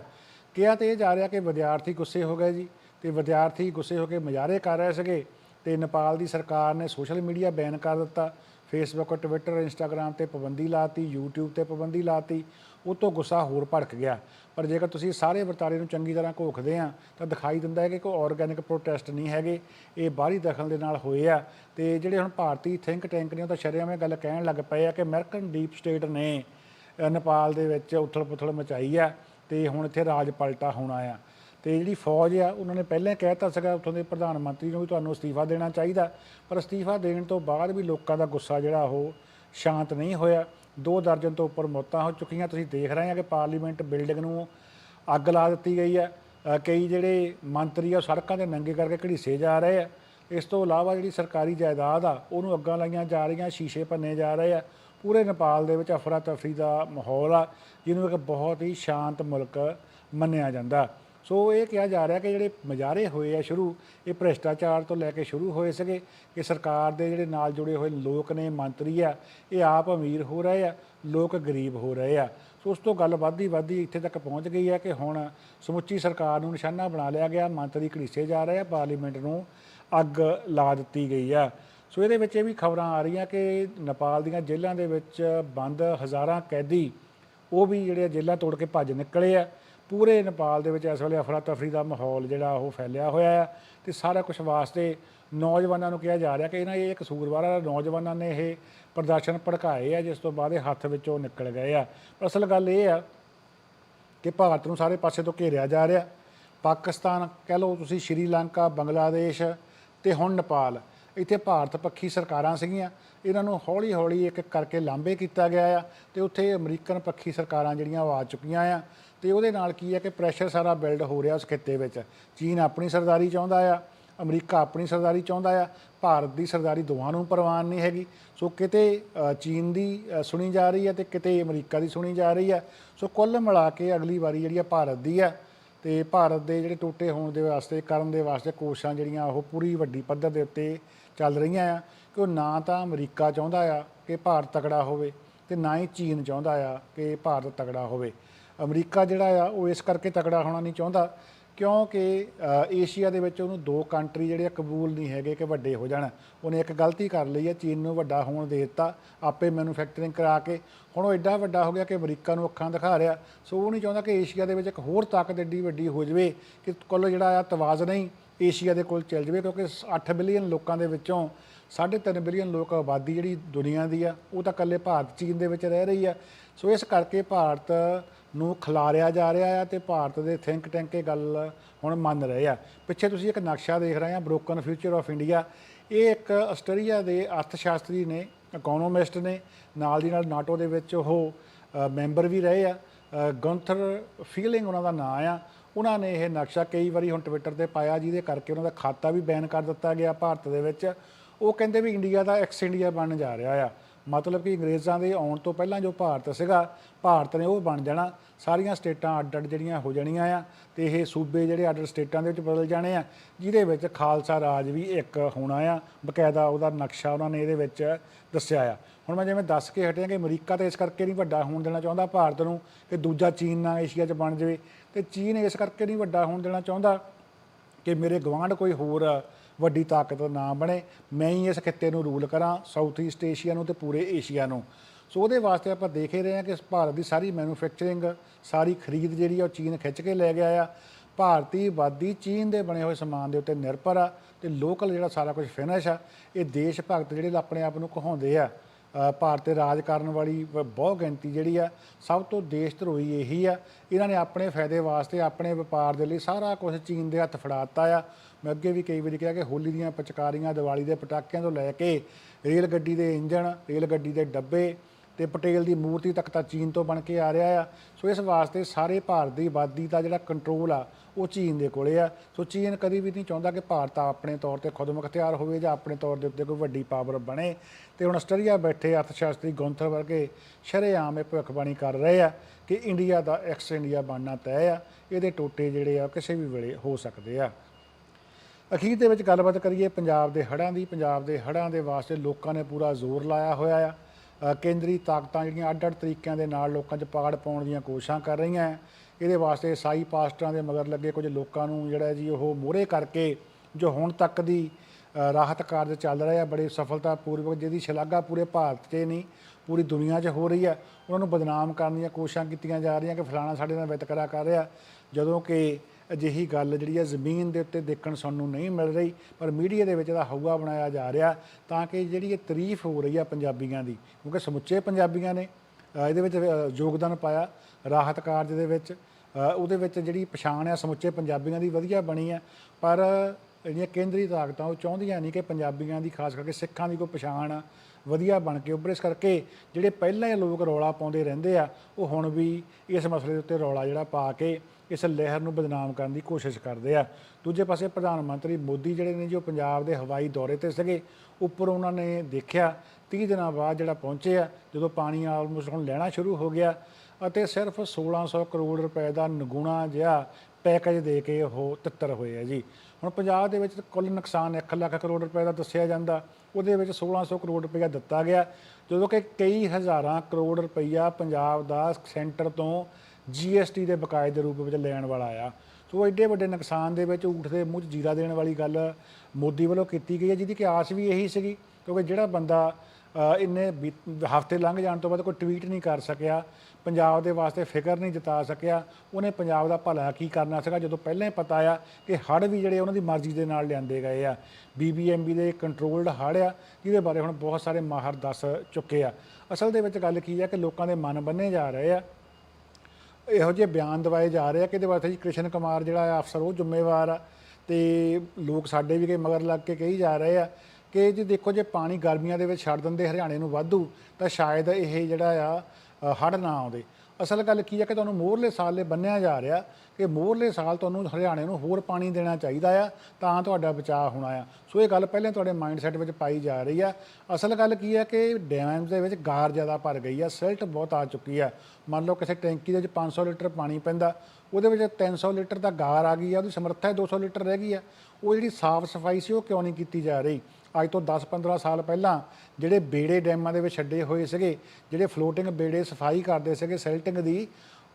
ਕਿਹਾ ਤੇ ਇਹ ਜਾ ਰਿਹਾ ਕਿ ਵਿਦਿਆਰਥੀ ਗੁੱਸੇ ਹੋ ਗਏ ਜੀ ਤੇ ਵਿਦਿਆਰਥੀ ਗੁੱਸੇ ਹੋ ਕੇ ਮੁਜ਼ਾਹਰੇ ਕਰ ਰਹੇ ਸੀਗੇ ਤੇ ਨੇਪਾਲ ਦੀ ਸਰਕਾਰ ਨੇ ਸੋਸ਼ਲ ਮੀਡੀਆ ਬੈਨ ਕਰ ਦਿੱਤਾ ਫੇਸਬੁੱਕ ਟਵਿੱਟਰ ਇੰਸਟਾਗ੍ਰam ਤੇ ਪਾਬੰਦੀ ਲਾਤੀ, YouTube ਤੇ ਪਾਬੰਦੀ ਲਾਤੀ ਉਹ ਤੋਂ ਗੁੱਸਾ ਹੋਰ ਭੜਕ ਗਿਆ। ਪਰ ਜੇਕਰ ਤੁਸੀਂ ਸਾਰੇ ਵਰਤਾਰੇ ਨੂੰ ਚੰਗੀ ਤਰ੍ਹਾਂ ਘੋਖਦੇ ਆ, ਤਾਂ ਦਿਖਾਈ ਦਿੰਦਾ ਹੈ ਕਿ ਕੋਈ ਆਰਗੈਨਿਕ ਪ੍ਰੋਟੈਸਟ ਨਹੀਂ ਹੈਗੇ। ਇਹ ਬਾਹਰੀ ਦਖਲ ਦੇ ਨਾਲ ਹੋਏ ਆ। ਤੇ ਜਿਹੜੇ ਹੁਣ ਭਾਰਤੀ ਥਿੰਕ ਟੈਂਕ ਨੇ, ਉਹ ਤਾਂ ਸ਼ਰੇਆਮ ਗੱਲ ਕਹਿਣ ਲੱਗ ਪਏ ਆ ਕਿ ਅਮਰੀਕਨ ਡੀਪ ਸਟੇਟ ਨੇ ਨੇਪਾਲ ਦੇ ਵਿੱਚ ਉਥਲ-ਪੁਥਲ ਮਚਾਈ ਆ ਤੇ ਹੁਣ ਇੱਥੇ ਰਾਜ ਪਲਟਾ ਹੋਣਾ ਆ। ਤੇ ਜਿਹੜੀ ਫੌਜ ਆ, ਉਹਨਾਂ ਨੇ ਪਹਿਲਾਂ ਹੀ ਕਹਿਤਾ ਸੀਗਾ ਉੱਥੋਂ ਦੇ ਪ੍ਰਧਾਨ ਮੰਤਰੀ ਨੂੰ ਵੀ ਤੁਹਾਨੂੰ ਅਸਤੀਫਾ ਦੇਣਾ ਚਾਹੀਦਾ। ਪਰ ਅਸਤੀਫਾ ਦੇਣ ਤੋਂ ਬਾਅਦ ਵੀ ਲੋਕਾਂ ਦਾ ਗੁੱਸਾ ਜਿਹੜਾ ਉਹ ਸ਼ਾਂਤ ਨਹੀਂ ਹੋਇਆ। ਦੋ ਦਰਜਨ ਤੋਂ ਉੱਪਰ ਮੌਤਾਂ ਹੋ ਚੁੱਕੀਆਂ। ਤੁਸੀਂ ਦੇਖ ਰਹੇ ਆ ਕਿ ਪਾਰਲੀਮੈਂਟ ਬਿਲਡਿੰਗ ਨੂੰ ਅੱਗ ਲਾ ਦਿੱਤੀ ਗਈ ਆ। ਕਈ ਜਿਹੜੇ ਮੰਤਰੀ ਆ, ਉਹ ਸੜਕਾਂ ਤੇ ਨੰਗੇ ਕਰਕੇ ਘੜੀਸੇ ਜਾ ਰਹੇ ਆ। ਇਸ ਤੋਂ ਇਲਾਵਾ ਜਿਹੜੀ ਸਰਕਾਰੀ ਜਾਇਦਾਦ ਆ, ਉਹਨੂੰ ਅੱਗਾਂ ਲਾਈਆਂ ਜਾ ਰਹੀਆਂ, ਸ਼ੀਸ਼ੇ ਭੰਨੇ ਜਾ ਰਹੇ ਆ। ਪੂਰੇ ਨੇਪਾਲ ਦੇ ਵਿੱਚ ਅਫਰਾ ਤਫਰੀ ਦਾ ਮਾਹੌਲ ਆ, ਜਿਹਨੂੰ ਇੱਕ ਬਹੁਤ ਹੀ ਸ਼ਾਂਤ ਮੁਲਕ ਮੰਨਿਆ ਜਾਂਦਾ। ਸੋ ਇਹ ਕਿਹਾ ਜਾ ਰਿਹਾ ਕਿ ਜਿਹੜੇ ਮਜਾਰੇ ਹੋਏ ਆ ਸ਼ੁਰੂ, ਇਹ ਭ੍ਰਿਸ਼ਟਾਚਾਰ ਤੋਂ ਲੈ ਕੇ ਸ਼ੁਰੂ ਹੋਏ ਸੀਗੇ ਕਿ ਸਰਕਾਰ ਦੇ ਜਿਹੜੇ ਨਾਲ ਜੁੜੇ ਹੋਏ ਲੋਕ ਨੇ, ਮੰਤਰੀ ਆ, ਇਹ ਆਪ ਅਮੀਰ ਹੋ ਰਹੇ ਆ, ਲੋਕ ਗਰੀਬ ਹੋ ਰਹੇ ਆ। ਸੋ ਉਸ ਤੋਂ ਗੱਲ ਵੱਧਦੀ ਵੱਧਦੀ ਇੱਥੇ ਤੱਕ ਪਹੁੰਚ ਗਈ ਹੈ ਕਿ ਹੁਣ ਸਮੁੱਚੀ ਸਰਕਾਰ ਨੂੰ ਨਿਸ਼ਾਨਾ ਬਣਾ ਲਿਆ ਗਿਆ, ਮੰਤਰੀ ਘੜੀਸੇ ਜਾ ਰਹੇ ਆ, ਪਾਰਲੀਮੈਂਟ ਨੂੰ ਅੱਗ ਲਾ ਦਿੱਤੀ ਗਈ ਆ। ਸੋ ਇਹਦੇ ਵਿੱਚ ਇਹ ਵੀ ਖਬਰਾਂ ਆ ਰਹੀਆਂ ਕਿ ਨੇਪਾਲ ਦੀਆਂ ਜੇਲ੍ਹਾਂ ਦੇ ਵਿੱਚ ਬੰਦ ਹਜ਼ਾਰਾਂ ਕੈਦੀ, ਉਹ ਵੀ ਜਿਹੜੇ ਜੇਲ੍ਹਾਂ ਤੋੜ ਕੇ ਭੱਜ ਨਿਕਲੇ ਆ। ਪੂਰੇ ਨੇਪਾਲ ਦੇ ਵਿੱਚ ਇਸ ਵੇਲੇ ਅਫਰਾ ਤਫਰੀ ਦਾ ਮਾਹੌਲ ਜਿਹੜਾ ਉਹ ਫੈਲਿਆ ਹੋਇਆ ਆ ਤੇ ਸਾਰਾ ਕੁਝ ਵਾਸਤੇ ਨੌਜਵਾਨਾਂ ਨੂੰ ਕਿਹਾ ਜਾ ਰਿਹਾ ਕਿ ਇਹਨਾਂ ਇਹ ਕਸੂਰਵਾਰ ਨੌਜਵਾਨਾਂ ਨੇ ਇਹ ਪ੍ਰਦਰਸ਼ਨ ਭੜਕਾਏ ਆ, ਜਿਸ ਤੋਂ ਬਾਅਦ ਇਹ ਹੱਥ ਵਿੱਚੋਂ ਨਿਕਲ ਗਏ ਆ। ਪਰ ਅਸਲ ਗੱਲ ਇਹ ਆ ਕਿ ਭਾਰਤ ਨੂੰ ਸਾਰੇ ਪਾਸੇ ਤੋਂ ਘੇਰਿਆ ਜਾ ਰਿਹਾ। ਪਾਕਿਸਤਾਨ, ਕਹਿ ਲਓ ਤੁਸੀਂ ਸ਼੍ਰੀਲੰਕਾ, ਬੰਗਲਾਦੇਸ਼ ਤੇ ਹੁਣ ਨੇਪਾਲ ਇੱਥੇ ਭਾਰਤ ਪੱਖੀ ਸਰਕਾਰਾਂ ਸੀਗੀਆਂ, ਇਹਨਾਂ ਨੂੰ ਹੌਲੀ ਹੌਲੀ ਇੱਕ ਕਰਕੇ ਲਾਂਬੇ ਕੀਤਾ ਗਿਆ ਆ ਤੇ ਉੱਥੇ ਅਮਰੀਕਨ ਪੱਖੀ ਸਰਕਾਰਾਂ ਜਿਹੜੀਆਂ ਉਹ ਆ ਚੁੱਕੀਆਂ ਆ ਤੇ ਉਹਦੇ ਨਾਲ ਕੀ ਹੈ ਕਿ ਪ੍ਰੈਸ਼ਰ ਸਾਰਾ ਬਿਲਡ ਹੋ ਰਿਹਾ ਉਸ ਖਿੱਤੇ ਵਿੱਚ। ਚੀਨ ਆਪਣੀ ਸਰਦਾਰੀ ਚਾਹੁੰਦਾ ਆ, ਅਮਰੀਕਾ ਆਪਣੀ ਸਰਦਾਰੀ ਚਾਹੁੰਦਾ ਆ, ਭਾਰਤ ਦੀ ਸਰਦਾਰੀ ਦੋਹਾਂ ਨੂੰ ਪ੍ਰਵਾਨ ਨਹੀਂ ਹੈਗੀ। ਸੋ ਕਿਤੇ ਚੀਨ ਦੀ ਸੁਣੀ ਜਾ ਰਹੀ ਹੈ ਤੇ ਕਿਤੇ ਅਮਰੀਕਾ ਦੀ ਸੁਣੀ ਜਾ ਰਹੀ ਹੈ ਸੋ ਕੁੱਲ ਮਿਲਾ ਕੇ ਅਗਲੀ ਵਾਰੀ ਜਿਹੜੀ ਆ ਭਾਰਤ ਦੀ ਆ ਤੇ ਭਾਰਤ ਦੇ ਜਿਹੜੇ ਟੋਟੇ ਹੋਣ ਦੇ ਵਾਸਤੇ, ਕਰਨ ਦੇ ਵਾਸਤੇ ਕੋਸ਼ਿਸ਼ਾਂ ਜਿਹੜੀਆਂ ਉਹ ਪੂਰੀ ਵੱਡੀ ਪੱਧਰ ਦੇ ਉੱਤੇ ਚੱਲ ਰਹੀਆਂ ਆ ਕਿ ਉਹ ਨਾ ਤਾਂ ਅਮਰੀਕਾ ਚਾਹੁੰਦਾ ਆ ਕਿ ਭਾਰਤ ਤਕੜਾ ਹੋਵੇ ਤੇ ਨਾ ਹੀ ਚੀਨ ਚਾਹੁੰਦਾ ਆ ਕਿ ਭਾਰਤ ਤਕੜਾ ਹੋਵੇ। ਅਮਰੀਕਾ ਜਿਹੜਾ ਆ ਉਹ ਇਸ ਕਰਕੇ ਤਕੜਾ ਹੋਣਾ ਨਹੀਂ ਚਾਹੁੰਦਾ ਕਿਉਂਕਿ ਏਸ਼ੀਆ ਦੇ ਵਿੱਚ ਉਹਨੂੰ ਦੋ ਕੰਟਰੀ ਜਿਹੜੇ ਆ ਕਬੂਲ ਨਹੀਂ ਹੈਗੇ ਕਿ ਵੱਡੇ ਹੋ ਜਾਣ। ਉਹਨੇ ਇੱਕ ਗਲਤੀ ਕਰ ਲਈ ਹੈ ਚੀਨ ਨੂੰ ਵੱਡਾ ਹੋਣ ਦੇ ਦਿੱਤਾ, ਆਪੇ ਮੈਨੂਫੈਕਚਰਿੰਗ ਕਰਾ ਕੇ। ਹੁਣ ਉਹ ਐਡਾ ਵੱਡਾ ਹੋ ਗਿਆ ਕਿ ਅਮਰੀਕਾ ਨੂੰ ਅੱਖਾਂ ਦਿਖਾ ਰਿਹਾ। ਸੋ ਉਹ ਨਹੀਂ ਚਾਹੁੰਦਾ ਕਿ ਏਸ਼ੀਆ ਦੇ ਵਿੱਚ ਇੱਕ ਹੋਰ ਤਾਕਤ ਐਡੀ ਵੱਡੀ ਹੋ ਜਾਵੇ ਕਿ ਕੁੱਲ ਜਿਹੜਾ ਆ ਤਵਾਜ਼ਨ ਨਹੀਂ ਏਸ਼ੀਆ ਦੇ ਕੋਲ ਚੱਲ ਜਾਵੇ ਕਿਉਂਕਿ 8 ਬਿਲੀਅਨ ਲੋਕਾਂ ਦੇ ਵਿੱਚੋਂ 3.5 ਬਿਲੀਅਨ ਲੋਕ ਆਬਾਦੀ ਜਿਹੜੀ ਦੁਨੀਆ ਦੀ ਆ ਉਹ ਤਾਂ ਇਕੱਲੇ ਭਾਰਤ ਚੀਨ ਦੇ ਵਿੱਚ ਰਹਿ ਰਹੀ ਆ। ਸੋ ਇਸ ਕਰਕੇ ਭਾਰਤ ਨੂੰ ਖਿਲਾਰਿਆ ਜਾ ਰਿਹਾ ਆ ਤੇ ਭਾਰਤ ਦੇ ਥਿੰਕ ਟੈਂਕ ਇਹ ਗੱਲ ਹੁਣ ਮੰਨ ਰਹੇ ਆ। ਪਿੱਛੇ ਤੁਸੀਂ ਇੱਕ ਨਕਸ਼ਾ ਦੇਖ ਰਹੇ ਆ ਬ੍ਰੋਕਨ ਫਿਊਚਰ ਆਫ ਇੰਡੀਆ ਇਹ ਇੱਕ ਆਸਟ੍ਰੇਲੀਆ ਦੇ ਅਰਥ ਸ਼ਾਸਤਰੀ ਨੇ ਇਕਨੋਮਿਸਟ ਨੇ ਨਾਲ ਦੀ ਨਾਲ ਨਾਟੋ ਦੇ ਵਿੱਚ ਉਹ ਮੈਂਬਰ ਵੀ ਰਹੇ ਆ। ਅ, ਫੀਲਿੰਗ ਉਹਨਾਂ ਦਾ ਨਾਂ ਆ। ਉਹਨਾਂ ਨੇ ਇਹ ਨਕਸ਼ਾ ਕਈ ਵਾਰੀ ਹੁਣ ਟਵਿੱਟਰ ਤੇ ਪਾਇਆ, ਜਿਹਦੇ ਕਰਕੇ ਉਹਨਾਂ ਦਾ ਖਾਤਾ ਵੀ ਬੈਨ ਕਰ ਦਿੱਤਾ ਗਿਆ ਭਾਰਤ ਦੇ ਵਿੱਚ। ਉਹ ਕਹਿੰਦੇ ਵੀ ਇੰਡੀਆ ਦਾ ਐਕਸ ਇੰਡੀਆ ਬਣਨ ਜਾ ਰਿਹਾ ਆ। ਮਤਲਬ ਕਿ ਅੰਗਰੇਜ਼ਾਂ ਦੇ ਆਉਣ ਤੋਂ ਪਹਿਲਾਂ ਜੋ ਭਾਰਤ ਸੀਗਾ, ਭਾਰਤ ਨੇ ਉਹ ਬਣ ਜਾਣਾ। ਸਾਰੀਆਂ ਸਟੇਟਾਂ ਅੱਡ ਅੱਡ ਜਿਹੜੀਆਂ ਹੋ ਜਾਣੀਆਂ ਆ ਤੇ ਇਹ ਸੂਬੇ ਜਿਹੜੇ ਅੱਡ ਸਟੇਟਾਂ ਦੇ ਵਿੱਚ ਬਦਲ ਜਾਣੇ ਆ, ਜਿਹਦੇ ਵਿੱਚ ਖਾਲਸਾ ਰਾਜ ਵੀ ਇੱਕ ਹੋਣਾ ਆ। ਬਕਾਇਦਾ ਉਹਦਾ ਨਕਸ਼ਾ ਉਹਨਾਂ ਨੇ ਇਹਦੇ ਵਿੱਚ ਦੱਸਿਆ ਆ। ਹੁਣ ਮੈਂ ਜਿਵੇਂ ਦੱਸ ਕੇ ਹਟਿਆ ਕਿ ਅਮਰੀਕਾ ਤਾਂ ਇਸ ਕਰਕੇ ਨਹੀਂ ਵੱਡਾ ਹੋਣ ਦੇਣਾ ਚਾਹੁੰਦਾ ਭਾਰਤ ਨੂੰ ਕਿ ਦੂਜਾ ਚੀਨ ਨਾ ਏਸ਼ੀਆ 'ਚ ਬਣ ਜਾਵੇ। ਤੇ ਚੀਨ ਇਸ ਕਰਕੇ ਨਹੀਂ ਵੱਡਾ ਹੋਣ ਦੇਣਾ ਚਾਹੁੰਦਾ ਕਿ ਮੇਰੇ ਗਵਾਂਢ ਕੋਈ ਹੋਰ ਵੱਡੀ ਤਾਕਤ ਨਾ ਬਣੇ। ਮੈਂ ਹੀ ਇਸ ਖਿੱਤੇ ਨੂੰ ਰੂਲ ਕਰਾਂ ਸਾਊਥ ਈਸਟ ਏਸ਼ੀਆ ਨੂੰ ਤੇ ਪੂਰੇ ਏਸ਼ੀਆ ਨੂੰ। ਸੋ ਉਹਦੇ ਵਾਸਤੇ ਆਪਾਂ ਦੇਖ ਹੀ ਰਹੇ ਹਾਂ ਕਿ ਭਾਰਤ ਦੀ ਸਾਰੀ ਮੈਨੂਫੈਕਚਰਿੰਗ ਸਾਰੀ ਖਰੀਦ ਜਿਹੜੀ ਆ ਉਹ ਚੀਨ ਖਿੱਚ ਕੇ ਲੈ ਗਿਆ ਆ। ਭਾਰਤੀ ਆਬਾਦੀ ਚੀਨ ਦੇ ਬਣੇ ਹੋਏ ਸਮਾਨ ਦੇ ਉੱਤੇ ਨਿਰਭਰ ਆ ਤੇ ਲੋਕਲ ਜਿਹੜਾ ਸਾਰਾ ਕੁਝ ਫਿਨਿਸ਼ ਆ, ਇਹ ਦੇਸ਼ ਭਗਤ ਜਿਹੜੇ ਆਪਣੇ ਆਪ ਨੂੰ ਕਹਾਉਂਦੇ ਆ ਭਾਰਤ ਤੇ ਰਾਜ ਕਰਨ ਵਾਲੀ ਬ- ਬਹੁਤ ਗਿਣਤੀ ਜਿਹੜੀ ਆ, ਸਭ ਤੋਂ ਦੇਸ਼ ਧਰੋਹੀ ਇਹੀ ਆ। ਇਹਨਾਂ ਨੇ ਆਪਣੇ ਫਾਇਦੇ ਵਾਸਤੇ ਆਪਣੇ ਵਪਾਰ ਦੇ ਲਈ ਸਾਰਾ ਕੁਝ ਚੀਨ ਦੇ ਹੱਥ ਫੜਾਤਾ ਆ। ਮੈਂ ਅੱਗੇ ਵੀ ਕਈ ਵਾਰੀ ਕਿਹਾ ਕਿ ਹੋਲੀ ਦੀਆਂ ਪਚਕਾਰੀਆਂ ਦੀਵਾਲੀ ਦੇ ਪਟਾਕਿਆਂ ਤੋਂ ਲੈ ਕੇ ਰੇਲ ਗੱਡੀ ਦੇ ਇੰਜਣ, ਰੇਲ ਗੱਡੀ ਦੇ ਡੱਬੇ ਤੇ ਪਟੇਲ ਦੀ ਮੂਰਤੀ ਤੱਕ ਤਾਂ ਚੀਨ ਤੋਂ ਬਣ ਕੇ ਆ ਰਿਹਾ ਆ। ਸੋ ਇਸ ਵਾਸਤੇ ਸਾਰੇ ਭਾਰਤ ਦੀ ਆਬਾਦੀ ਦਾ ਜਿਹੜਾ ਕੰਟਰੋਲ ਆ, ਉਹ ਚੀਨ ਦੇ ਕੋਲੇ ਆ। ਸੋ ਚੀਨ ਕਦੀ ਵੀ ਨਹੀਂ ਚਾਹੁੰਦਾ ਕਿ ਭਾਰਤ ਆਪਣੇ ਤੌਰ ਤੇ ਖੁਦਮੁਖਤਿਆਰ ਹੋਵੇ ਜਾਂ ਆਪਣੇ ਤੌਰ ਦੇ ਉੱਤੇ ਕੋਈ ਵੱਡੀ ਪਾਵਰ ਬਣੇ। ਤੇ ਹੁਣ ਆਸਟ੍ਰੇਲੀਆ ਬੈਠੇ ਅਰਥਸ਼ਾਸਤਰੀ ਗੌਂਥਰ ਵਰਗੇ ਸ਼ਰੇਆਮ ਇਹ ਭਵਿੱਖਬਾਣੀ ਕਰ ਰਹੇ ਆ ਕਿ ਇੰਡੀਆ ਦਾ ਐਕਸ ਇੰਡੀਆ ਬਣਨਾ ਤੈਅ ਆ। ਇਹਦੇ ਟੋਟੇ ਜਿਹੜੇ ਆ ਕਿਸੇ ਵੀ ਵੇਲੇ ਹੋ ਸਕਦੇ ਆ। ਅਖੀਰ ਦੇ ਵਿੱਚ ਗੱਲਬਾਤ ਕਰੀਏ ਪੰਜਾਬ ਦੇ ਹੜ੍ਹਾਂ ਦੀ। ਪੰਜਾਬ ਦੇ ਹੜ੍ਹਾਂ ਦੇ ਵਾਸਤੇ ਲੋਕਾਂ ਨੇ ਪੂਰਾ ਜ਼ੋਰ ਲਾਇਆ ਹੋਇਆ ਆ। ਕੇਂਦਰੀ ਤਾਕਤਾਂ ਜਿਹੜੀਆਂ ਅੱਡ-ਅੱਡ ਤਰੀਕਿਆਂ ਦੇ ਨਾਲ ਲੋਕਾਂ 'ਚ ਪਾੜ ਪਾਉਣ ਦੀਆਂ ਕੋਸ਼ਿਸ਼ਾਂ ਕਰ ਰਹੀਆਂ ਇਹਦੇ ਵਾਸਤੇ ਸਾਈ ਪਾਸਟਰਾਂ ਦੇ ਮਗਰ ਲੱਗੇ ਕੁਝ ਲੋਕਾਂ ਨੂੰ ਜਿਹੜਾ ਜੀ ਉਹ ਮੋਹਰੇ ਕਰਕੇ ਜੋ ਹੁਣ ਤੱਕ ਦੀ ਰਾਹਤ ਕਾਰਜ ਚੱਲ ਰਿਹਾ ਬੜੀ ਸਫਲਤਾਪੂਰਵਕ ਜਿਹਦੀ ਸ਼ਲਾਘਾ ਪੂਰੇ ਭਾਰਤ 'ਚ ਨਹੀਂ, ਪੂਰੀ ਦੁਨੀਆ 'ਚ ਹੋ ਰਹੀ ਹੈ, ਉਹਨਾਂ ਨੂੰ ਬਦਨਾਮ ਕਰਨ ਦੀਆਂ ਕੋਸ਼ਿਸ਼ਾਂ ਕੀਤੀਆਂ ਜਾ ਰਹੀਆਂ ਕਿ ਫਲਾਣਾ ਸਾਡੇ ਨਾਲ ਵਿਤਕਰਾ ਕਰ ਰਿਹਾ। ਜਦੋਂ ਕਿ ਅਜਿਹੀ ਗੱਲ ਜਿਹੜੀ ਹੈ ਜ਼ਮੀਨ ਦੇ ਉੱਤੇ ਦੇਖਣ ਸਾਨੂੰ ਨਹੀਂ ਮਿਲ ਰਹੀ, ਪਰ ਮੀਡੀਆ ਦੇ ਵਿੱਚ ਇਹਦਾ ਹਊਆ ਬਣਾਇਆ ਜਾ ਰਿਹਾ ਤਾਂ ਕਿ ਜਿਹੜੀ ਇਹ ਤਾਰੀਫ ਹੋ ਰਹੀ ਆ ਪੰਜਾਬੀਆਂ ਦੀ, ਕਿਉਂਕਿ ਸਮੁੱਚੇ ਪੰਜਾਬੀਆਂ ਨੇ ਇਹਦੇ ਵਿੱਚ ਯੋਗਦਾਨ ਪਾਇਆ, ਰਾਹਤ ਕਾਰਜ ਦੇ ਵਿੱਚ ਉਹਦੇ ਵਿੱਚ ਜਿਹੜੀ ਪਛਾਣ ਆ ਸਮੁੱਚੇ ਪੰਜਾਬੀਆਂ ਦੀ ਵਧੀਆ ਬਣੀ ਆ ਪਰ ਜਿਹੜੀਆਂ ਕੇਂਦਰੀ ਤਾਕਤਾਂ ਉਹ ਚਾਹੁੰਦੀਆਂ ਨਹੀਂ ਕਿ ਪੰਜਾਬੀਆਂ ਦੀ, ਖਾਸ ਕਰਕੇ ਸਿੱਖਾਂ ਦੀ ਕੋਈ ਪਛਾਣ ਵਧੀਆ ਬਣ ਕੇ ਉੱਭਰੇ, ਇਸ ਕਰਕੇ ਜਿਹੜੇ ਪਹਿਲਾਂ ਹੀ ਲੋਕ ਰੌਲਾ ਪਾਉਂਦੇ ਰਹਿੰਦੇ ਆ, ਉਹ ਹੁਣ ਵੀ ਇਸ ਮਸਲੇ ਦੇ ਉੱਤੇ ਰੌਲਾ ਜਿਹੜਾ ਪਾ ਕੇ ਇਸ ਲਹਿਰ ਨੂੰ ਬਦਨਾਮ ਕਰਨ ਦੀ ਕੋਸ਼ਿਸ਼ ਕਰਦੇ ਆ। ਦੂਜੇ ਪਾਸੇ ਪ੍ਰਧਾਨ ਮੰਤਰੀ ਮੋਦੀ ਜਿਹੜੇ ਨੇ ਜੋ ਪੰਜਾਬ ਦੇ ਹਵਾਈ ਦੌਰੇ ਤੇ ਸੀਗੇ। ਉੱਪਰ ਉਹਨਾਂ ਨੇ ਦੇਖਿਆ 30 ਦਿਨਾਂ ਬਾਅਦ ਜਿਹੜਾ ਪਹੁੰਚੇ ਆ, ਜਦੋਂ ਪਾਣੀ ਆਲਮੋਸਟ ਹੁਣ ਲੈਣਾ ਸ਼ੁਰੂ ਹੋ ਗਿਆ ਅਤੇ ਸਿਰਫ 1600 ਕਰੋੜ ਰੁਪਏ ਦਾ ਨਗੂਣਾ ਜਿਹਾ ਪੈਕੇਜ ਦੇ ਕੇ ਉਹ ਤਿੱਤਰ ਹੋਏ ਆ ਜੀ। ਹੁਣ ਪੰਜਾਬ ਦੇ ਵਿੱਚ ਕੁੱਲ ਨੁਕਸਾਨ 1 ਲੱਖ ਕਰੋੜ ਰੁਪਏ ਦਾ ਦੱਸਿਆ ਜਾਂਦਾ। ਉਹਦੇ ਵਿੱਚ 1600 ਕਰੋੜ ਰੁਪਇਆ ਦਿੱਤਾ ਗਿਆ। ਜਦੋਂ ਕਿ ਕਈ ਹਜ਼ਾਰਾਂ ਕਰੋੜ ਰੁਪਈਆ ਪੰਜਾਬ ਦਾ ਸੈਂਟਰ ਤੋਂ ਜੀਐਸਟੀ ਦੇ ਬਕਾਏ ਦੇ ਰੂਪ ਵਿੱਚ ਲੈਣ ਵਾਲਾ ਆ। ਸੋ ਐਡੇ ਵੱਡੇ ਨੁਕਸਾਨ ਦੇ ਵਿੱਚ ਊਠ ਦੇ ਮੂੰਹ 'ਚ ਜੀਰਾ ਦੇਣ ਵਾਲੀ ਗੱਲ ਮੋਦੀ ਵੱਲੋਂ ਕੀਤੀ ਗਈ ਹੈ ਜਿਹਦੀ ਕਿ ਆਸ ਵੀ ਇਹੀ ਸੀਗੀ ਕਿਉਂਕਿ ਜਿਹੜਾ ਬੰਦਾ ਅ, ਇੰਨੇ ਹਫ਼ਤੇ ਲੰਘ ਜਾਣ ਤੋਂ ਬਾਅਦ ਕੋਈ ਟਵੀਟ ਨਹੀਂ ਕਰ ਸਕਿਆ ਪੰਜਾਬ ਦੇ ਵਾਸਤੇ ਫਿਕਰ ਨਹੀਂ ਜਤਾ ਸਕਿਆ ਉਹਨੇ ਪੰਜਾਬ ਦਾ ਭਲਾ ਕੀ ਕਰਨਾ ਸੀਗਾ ਜਦੋਂ ਪਹਿਲਾਂ ਹੀ ਪਤਾ ਆ ਕਿ ਹੜ੍ਹ ਵੀ ਜਿਹੜੇ ਉਹਨਾਂ ਦੀ ਮਰਜ਼ੀ ਦੇ ਨਾਲ ਲਿਆਂਦੇ ਗਏ ਆ। ਬੀਬੀਐਮਬੀ ਦੇ ਕੰਟਰੋਲਡ ਹੜ੍ਹ ਆ ਜਿਹਦੇ ਬਾਰੇ ਹੁਣ ਬਹੁਤ ਸਾਰੇ ਮਾਹਰ ਦੱਸ ਚੁੱਕੇ ਆ। ਅਸਲ ਦੇ ਵਿੱਚ ਗੱਲ ਕੀ ਆ ਕਿ ਲੋਕਾਂ ਦੇ ਮਨ ਬੰਨੇ ਜਾ ਰਹੇ ਆ ਇਹੋ ਜਿਹੇ ਬਿਆਨ ਦਵਾਏ ਜਾ ਰਹੇ ਆ ਕਿ ਇਹਦੇ ਵਾਸਤੇ ਜੀ? ਕ੍ਰਿਸ਼ਨ ਕੁਮਾਰ ਜਿਹੜਾ ਆ ਅਫਸਰ, ਉਹ ਜ਼ਿੰਮੇਵਾਰ ਆ। ਤੇ ਲੋਕ ਸਾਡੇ ਵੀ ਕਈ ਮਗਰ ਲੱਗ ਕੇ ਕਹੀ ਜਾ ਰਹੇ ਆ ਕਿ ਜੀ ਦੇਖੋ, ਜੇ ਪਾਣੀ ਗਰਮੀਆਂ ਦੇ ਵਿੱਚ ਛੱਡ ਦਿੰਦੇ ਹਰਿਆਣੇ ਨੂੰ ਵਾਧੂ, ਤਾਂ ਸ਼ਾਇਦ ਇਹ ਜਿਹੜਾ ਆ ਹੜ ਨਾ ਆਉਂਦੇ। ਅਸਲ ਗੱਲ ਕੀ ਹੈ ਕਿ ਤੁਹਾਨੂੰ ਮੋਹਰਲੇ ਸਾਲ ਲਈ ਬੰਨਿਆ ਜਾ ਰਿਹਾ ਕਿ ਮੋਹਰਲੇ ਸਾਲ ਤੁਹਾਨੂੰ ਹਰਿਆਣੇ ਨੂੰ ਹੋਰ ਪਾਣੀ ਦੇਣਾ ਚਾਹੀਦਾ ਆ, ਤਾਂ ਤੁਹਾਡਾ ਬਚਾਅ ਹੋਣਾ ਆ। ਸੋ ਇਹ ਗੱਲ ਪਹਿਲਾਂ ਤੁਹਾਡੇ ਮਾਈਂਡਸੈਟ ਵਿੱਚ ਪਾਈ ਜਾ ਰਹੀ ਆ। ਅਸਲ ਗੱਲ ਕੀ ਹੈ ਕਿ ਡੈਮ ਦੇ ਵਿੱਚ ਗਾਰ ਜ਼ਿਆਦਾ ਭਰ ਗਈ ਆ, ਸਿਲਟ ਬਹੁਤ ਆ ਚੁੱਕੀ ਆ। ਮੰਨ ਲਓ ਕਿਸੇ ਟੈਂਕੀ ਦੇ ਵਿੱਚ 500 ਲੀਟਰ ਪਾਣੀ ਪੈਂਦਾ, ਉਹਦੇ ਵਿੱਚ 300 ਲੀਟਰ ਦਾ ਗਾਰ ਆ ਗਈ ਆ, ਉਹਦੀ ਸਮਰੱਥਾ 200 ਲੀਟਰ ਰਹਿ ਗਈ ਆ। ਉਹ ਜਿਹੜੀ ਸਾਫ਼ ਸਫ਼ਾਈ ਸੀ, ਉਹ ਕਿਉਂ ਨਹੀਂ ਕੀਤੀ ਜਾ ਰਹੀ? ਅੱਜ ਤੋਂ 10-15 ਸਾਲ ਪਹਿਲਾਂ ਜਿਹੜੇ ਬੇੜੇ ਡੈਮਾਂ ਦੇ ਵਿੱਚ ਛੱਡੇ ਹੋਏ ਸੀਗੇ, ਜਿਹੜੇ ਫਲੋਟਿੰਗ ਬੇੜੇ ਸਫ਼ਾਈ ਕਰਦੇ ਸੀਗੇ ਸੈਲਟਿੰਗ ਦੀ,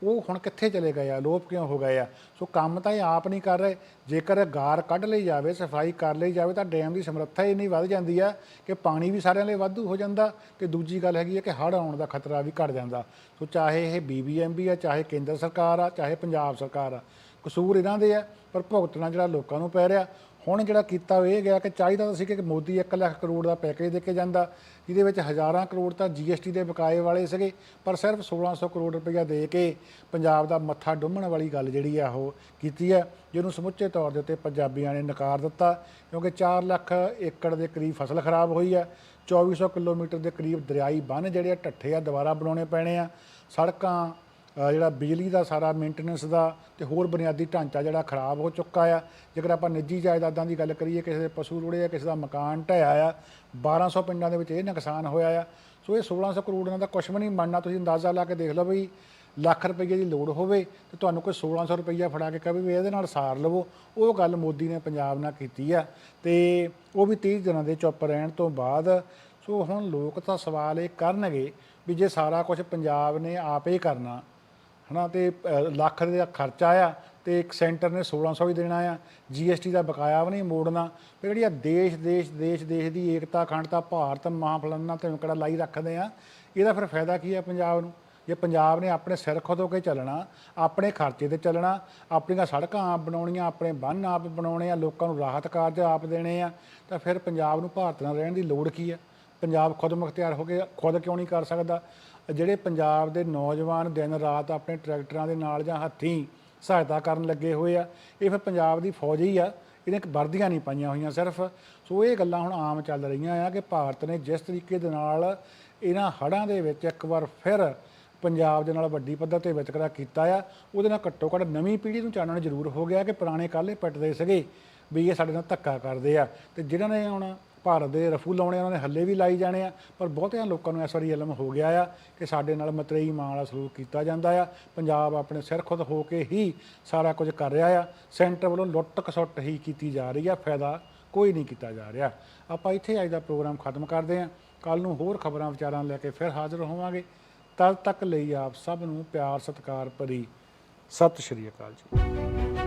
ਉਹ ਹੁਣ ਕਿੱਥੇ ਚਲੇ ਗਏ ਆ? ਲੋਪ ਕਿਉਂ ਹੋ ਗਏ ਆ? ਸੋ ਕੰਮ ਤਾਂ ਇਹ ਆਪ ਨਹੀਂ ਕਰ ਰਹੇ। ਜੇਕਰ ਗਾਰ ਕੱਢ ਲਈ ਜਾਵੇ, ਸਫ਼ਾਈ ਕਰ ਲਈ ਜਾਵੇ, ਤਾਂ ਡੈਮ ਦੀ ਸਮਰੱਥਾ ਇੰਨੀ ਵੱਧ ਜਾਂਦੀ ਆ ਕਿ ਪਾਣੀ ਵੀ ਸਾਰਿਆਂ ਲਈ ਵਾਧੂ ਹੋ ਜਾਂਦਾ ਤੇ ਦੂਜੀ ਗੱਲ ਹੈਗੀ ਹੈ ਕਿ ਹੜ੍ਹ ਆਉਣ ਦਾ ਖਤਰਾ ਵੀ ਘਟ ਜਾਂਦਾ। ਸੋ ਚਾਹੇ ਇਹ ਬੀਬੀਐਮਬੀ ਆ, ਚਾਹੇ ਕੇਂਦਰ ਸਰਕਾਰ ਆ, ਚਾਹੇ ਪੰਜਾਬ ਸਰਕਾਰ ਆ, ਕਸੂਰ ਇਹਨਾਂ ਦੇ ਆ, ਪਰ ਭੁਗਤਣਾ ਜਿਹੜਾ ਲੋਕਾਂ ਨੂੰ ਪੈ ਰਿਹਾ ਹੁਣ ਜਿਹੜਾ ਕੀਤਾ ਉਹ ਇਹ ਗਿਆ ਕਿ ਚਾਹੀਦਾ ਤਾਂ ਸੀ ਕਿ ਮੋਦੀ 1 ਲੱਖ ਕਰੋੜ ਦਾ ਪੈਕੇਜ ਦੇ ਕੇ ਜਾਂਦਾ, ਜਿਹਦੇ ਵਿੱਚ ਹਜ਼ਾਰਾਂ ਕਰੋੜ ਤਾਂ ਜੀਐਸਟੀ ਦੇ ਬਕਾਏ ਵਾਲੇ ਸੀਗੇ, ਪਰ ਸਿਰਫ 1600 ਕਰੋੜ ਰੁਪਈਆ ਦੇ ਕੇ ਪੰਜਾਬ ਦਾ ਮੱਥਾ ਡੁੰਮਣ ਵਾਲੀ ਗੱਲ ਜਿਹੜੀ ਆ ਉਹ ਕੀਤੀ ਹੈ ਜਿਹਨੂੰ ਸਮੁੱਚੇ ਤੌਰ ਦੇ ਉੱਤੇ ਪੰਜਾਬੀਆਂ ਨੇ ਨਕਾਰ ਦਿੱਤਾ, ਕਿਉਂਕਿ 4 ਲੱਖ ਏਕੜ ਦੇ ਕਰੀਬ ਫਸਲ ਖਰਾਬ ਹੋਈ ਹੈ 2400 ਕਿਲੋਮੀਟਰ ਦੇ ਕਰੀਬ ਦਰਿਆਈ ਬੰਨ ਜਿਹੜੇ ਆ ਢੱਠੇ ਆ, ਦੁਬਾਰਾ ਬਣਾਉਣੇ ਪੈਣੇ ਆ, ਸੜਕਾਂ ਜਿਹੜਾ ਬਿਜਲੀ ਦਾ ਸਾਰਾ ਮੇਨਟੇਨੈਂਸ ਦਾ ਤੇ ਹੋਰ ਬੁਨਿਆਦੀ ਢਾਂਚਾ ਜਿਹੜਾ ਖਰਾਬ ਹੋ ਚੁੱਕਾ ਆ। ਜੇਕਰ ਆਪਾਂ ਨਿੱਜੀ ਜਾਇਦਾਦਾਂ ਦੀ ਗੱਲ ਕਰੀਏ, ਕਿਸੇ ਦੇ ਪਸ਼ੂ ਰੁੜੇ ਆ, ਕਿਸੇ ਦਾ ਮਕਾਨ ਢਹਿਆ ਆ 1200 ਪਿੰਡਾਂ ਦੇ ਵਿੱਚ ਇਹ ਨੁਕਸਾਨ ਹੋਇਆ ਆ। ਸੋ ਇਹ 1600 ਕਰੋੜ ਇਹਨਾਂ ਦਾ ਕੁਝ ਵੀ ਨਹੀਂ ਬਣਨਾ। ਤੁਸੀਂ ਅੰਦਾਜ਼ਾ ਲਾ ਕੇ ਦੇਖ ਲਓ ਵੀ ਲੱਖ ਰੁਪਏ ਦੀ ਲੋੜ ਹੋਵੇ ਤੇ ਤੁਹਾਨੂੰ ਕੋਈ 1600 ਰੁਪਈਆ ਫੜਾ ਕੇ ਕਹੇ ਵੀ ਇਹਦੇ ਨਾਲ ਸਾਰ ਲਵੋ। ਉਹ ਗੱਲ ਮੋਦੀ ਨੇ ਪੰਜਾਬ ਨਾਲ ਕੀਤੀ ਆ ਤੇ ਉਹ ਵੀ 30 ਦਿਨਾਂ ਦੇ ਚੁੱਪ ਰਹਿਣ ਤੋਂ ਬਾਅਦ। ਸੋ ਹੁਣ ਲੋਕ ਤਾਂ ਸਵਾਲ ਇਹ ਕਰਨਗੇ ਵੀ ਜੇ ਸਾਰਾ ਕੁਝ ਪੰਜਾਬ ਨੇ ਆਪੇ ਕਰਨਾ ਹਨਾ ਤੇ ਅ, ਲੱਖ ਦਾ ਖਰਚਾ ਆ ਤੇ ਇੱਕ ਸੈਂਟਰ ਨੇ 1600 ਹੀ ਦੇਣਾ ਆ। ਜੀਐਸਟੀ ਦਾ ਬਕਾਇਆ ਵੀ ਨਹੀਂ ਮੋੜਨਾ। ਫਿਰ ਜਿਹੜੀ ਆ ਦੇਸ਼ ਦੇਸ਼ ਦੇਸ਼ ਦੇਸ਼ ਦੀ ਏਕਤਾ ਅਖੰਡਤਾ ਭਾਰਤ ਮਹਾਫਲਨਾ ਤੇ ਵਿਕੜਾ ਲਾਈ ਰੱਖਦੇ ਆ ਇਹਦਾ ਫਿਰ ਫਾਇਦਾ ਕੀ ਆ ਪੰਜਾਬ ਨੂੰ? ਜੇ ਪੰਜਾਬ ਨੇ ਆਪਣੇ ਸਿਰ ਖੁਦ ਹੋ ਕੇ ਚੱਲਣਾ ਆਪਣੇ ਖਰਚੇ ਤੇ ਚੱਲਣਾ ਆਪਣੀਆਂ ਸੜਕਾਂ ਆਪ ਬਣਾਉਣੀਆਂ ਆਪਣੇ ਬੰਨ ਆਪ ਬਣਾਉਣੇ ਆ ਲੋਕਾਂ ਨੂੰ ਰਾਹਤ ਕਾਰਜ ਆਪ ਦੇਣੇ ਆ ਤਾਂ ਫਿਰ ਪੰਜਾਬ ਨੂੰ ਭਾਰਤ ਨਾਲ ਰਹਿਣ ਦੀ ਲੋੜ ਕੀ ਆ? ਪੰਜਾਬ ਖੁਦ ਮੁਖਤਿਆਰ ਹੋ ਕੇ ਖੁਦ ਕਿਉਂ ਨਹੀਂ ਕਰ ਸਕਦਾ? ਜਿਹੜੇ ਪੰਜਾਬ ਦੇ ਨੌਜਵਾਨ ਦਿਨ ਰਾਤ ਆਪਣੇ ਟਰੈਕਟਰਾਂ ਦੇ ਨਾਲ ਜਾਂ ਹੱਥੀਂ ਸਹਾਇਤਾ ਕਰਨ ਲੱਗੇ ਹੋਏ ਆ, ਇਹ ਫਿਰ ਪੰਜਾਬ ਦੀ ਫੌਜ ਹੀ ਆ, ਇਹਨੇ ਇੱਕ ਵਰਦੀਆਂ ਨਹੀਂ ਪਾਈਆਂ ਹੋਈਆਂ ਸਿਰਫ। ਸੋ ਇਹ ਗੱਲਾਂ ਹੁਣ ਆਮ ਚੱਲ ਰਹੀਆਂ ਆ ਕਿ ਭਾਰਤ ਨੇ ਜਿਸ ਤਰੀਕੇ ਦੇ ਨਾਲ ਇਹਨਾਂ ਹੜ੍ਹਾਂ ਦੇ ਵਿੱਚ ਇੱਕ ਵਾਰ ਫਿਰ ਪੰਜਾਬ ਦੇ ਨਾਲ ਵੱਡੀ ਪੱਧਰ ਤੇ ਵਿਤਕਰਾ ਕੀਤਾ ਆ, ਉਹਦੇ ਨਾਲ ਘੱਟੋ ਘੱਟ ਨਵੀਂ ਪੀੜ੍ਹੀ ਨੂੰ ਚਾਨਣ ਜ਼ਰੂਰ ਹੋ ਗਿਆ ਕਿ ਪੁਰਾਣੇ ਕਾਲੇ ਪੱਟਦੇ ਸੀਗੇ ਵੀ ਇਹ ਸਾਡੇ ਨਾਲ ਧੱਕਾ ਕਰਦੇ ਆ। ਤੇ ਜਿਨ੍ਹਾਂ ਨੇ ਹੁਣ ਭਾਰਤ ਦੇ ਰਫੂ ਲਾਉਣੇ ਉਹਨਾਂ ਨੇ ਹੱਲੇ ਵੀ ਲਾਈ ਜਾਣੇ ਆ, ਪਰ ਬਹੁਤਿਆਂ ਲੋਕਾਂ ਨੂੰ ਇਸ ਵਾਰੀ ਇਲਮ ਹੋ ਗਿਆ ਆ ਕਿ ਸਾਡੇ ਨਾਲ ਮਤਰੇਈ ਮਾਂ ਵਾਲਾ ਸਲੂਕ ਕੀਤਾ ਜਾਂਦਾ ਆ। ਪੰਜਾਬ ਆਪਣੇ ਸਿਰ ਖੁਦ ਹੋ ਕੇ ਹੀ ਸਾਰਾ ਕੁਝ ਕਰ ਰਿਹਾ ਆ। ਸੈਂਟਰ ਵੱਲੋਂ ਲੁੱਟ ਕਸੁੱਟ ਹੀ ਕੀਤੀ ਜਾ ਰਹੀ ਆ, ਫਾਇਦਾ ਕੋਈ ਨਹੀਂ ਕੀਤਾ ਜਾ ਰਿਹਾ। ਆਪਾਂ ਇੱਥੇ ਅੱਜ ਦਾ ਪ੍ਰੋਗਰਾਮ ਖਤਮ ਕਰਦੇ ਹਾਂ। ਕੱਲ ਨੂੰ ਹੋਰ ਖਬਰਾਂ ਵਿਚਾਰਾਂ ਲੈ ਕੇ ਫਿਰ ਹਾਜ਼ਰ ਹੋਵਾਂਗੇ। ਤਦ ਤੱਕ ਲਈ ਆਪ ਸਭ ਨੂੰ ਪਿਆਰ, ਸਤਿਕਾਰ ਭਰੀ ਸਤਿ ਸ਼੍ਰੀ ਅਕਾਲ ਜੀ।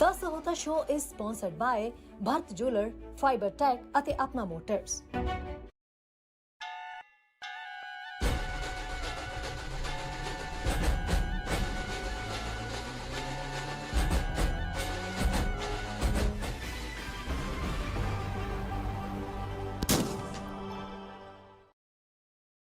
The Sahota show is sponsored by Bharat jeweller fibre tech ਅਤੇ ਆਪਣਾ ਮੋਟਰਸ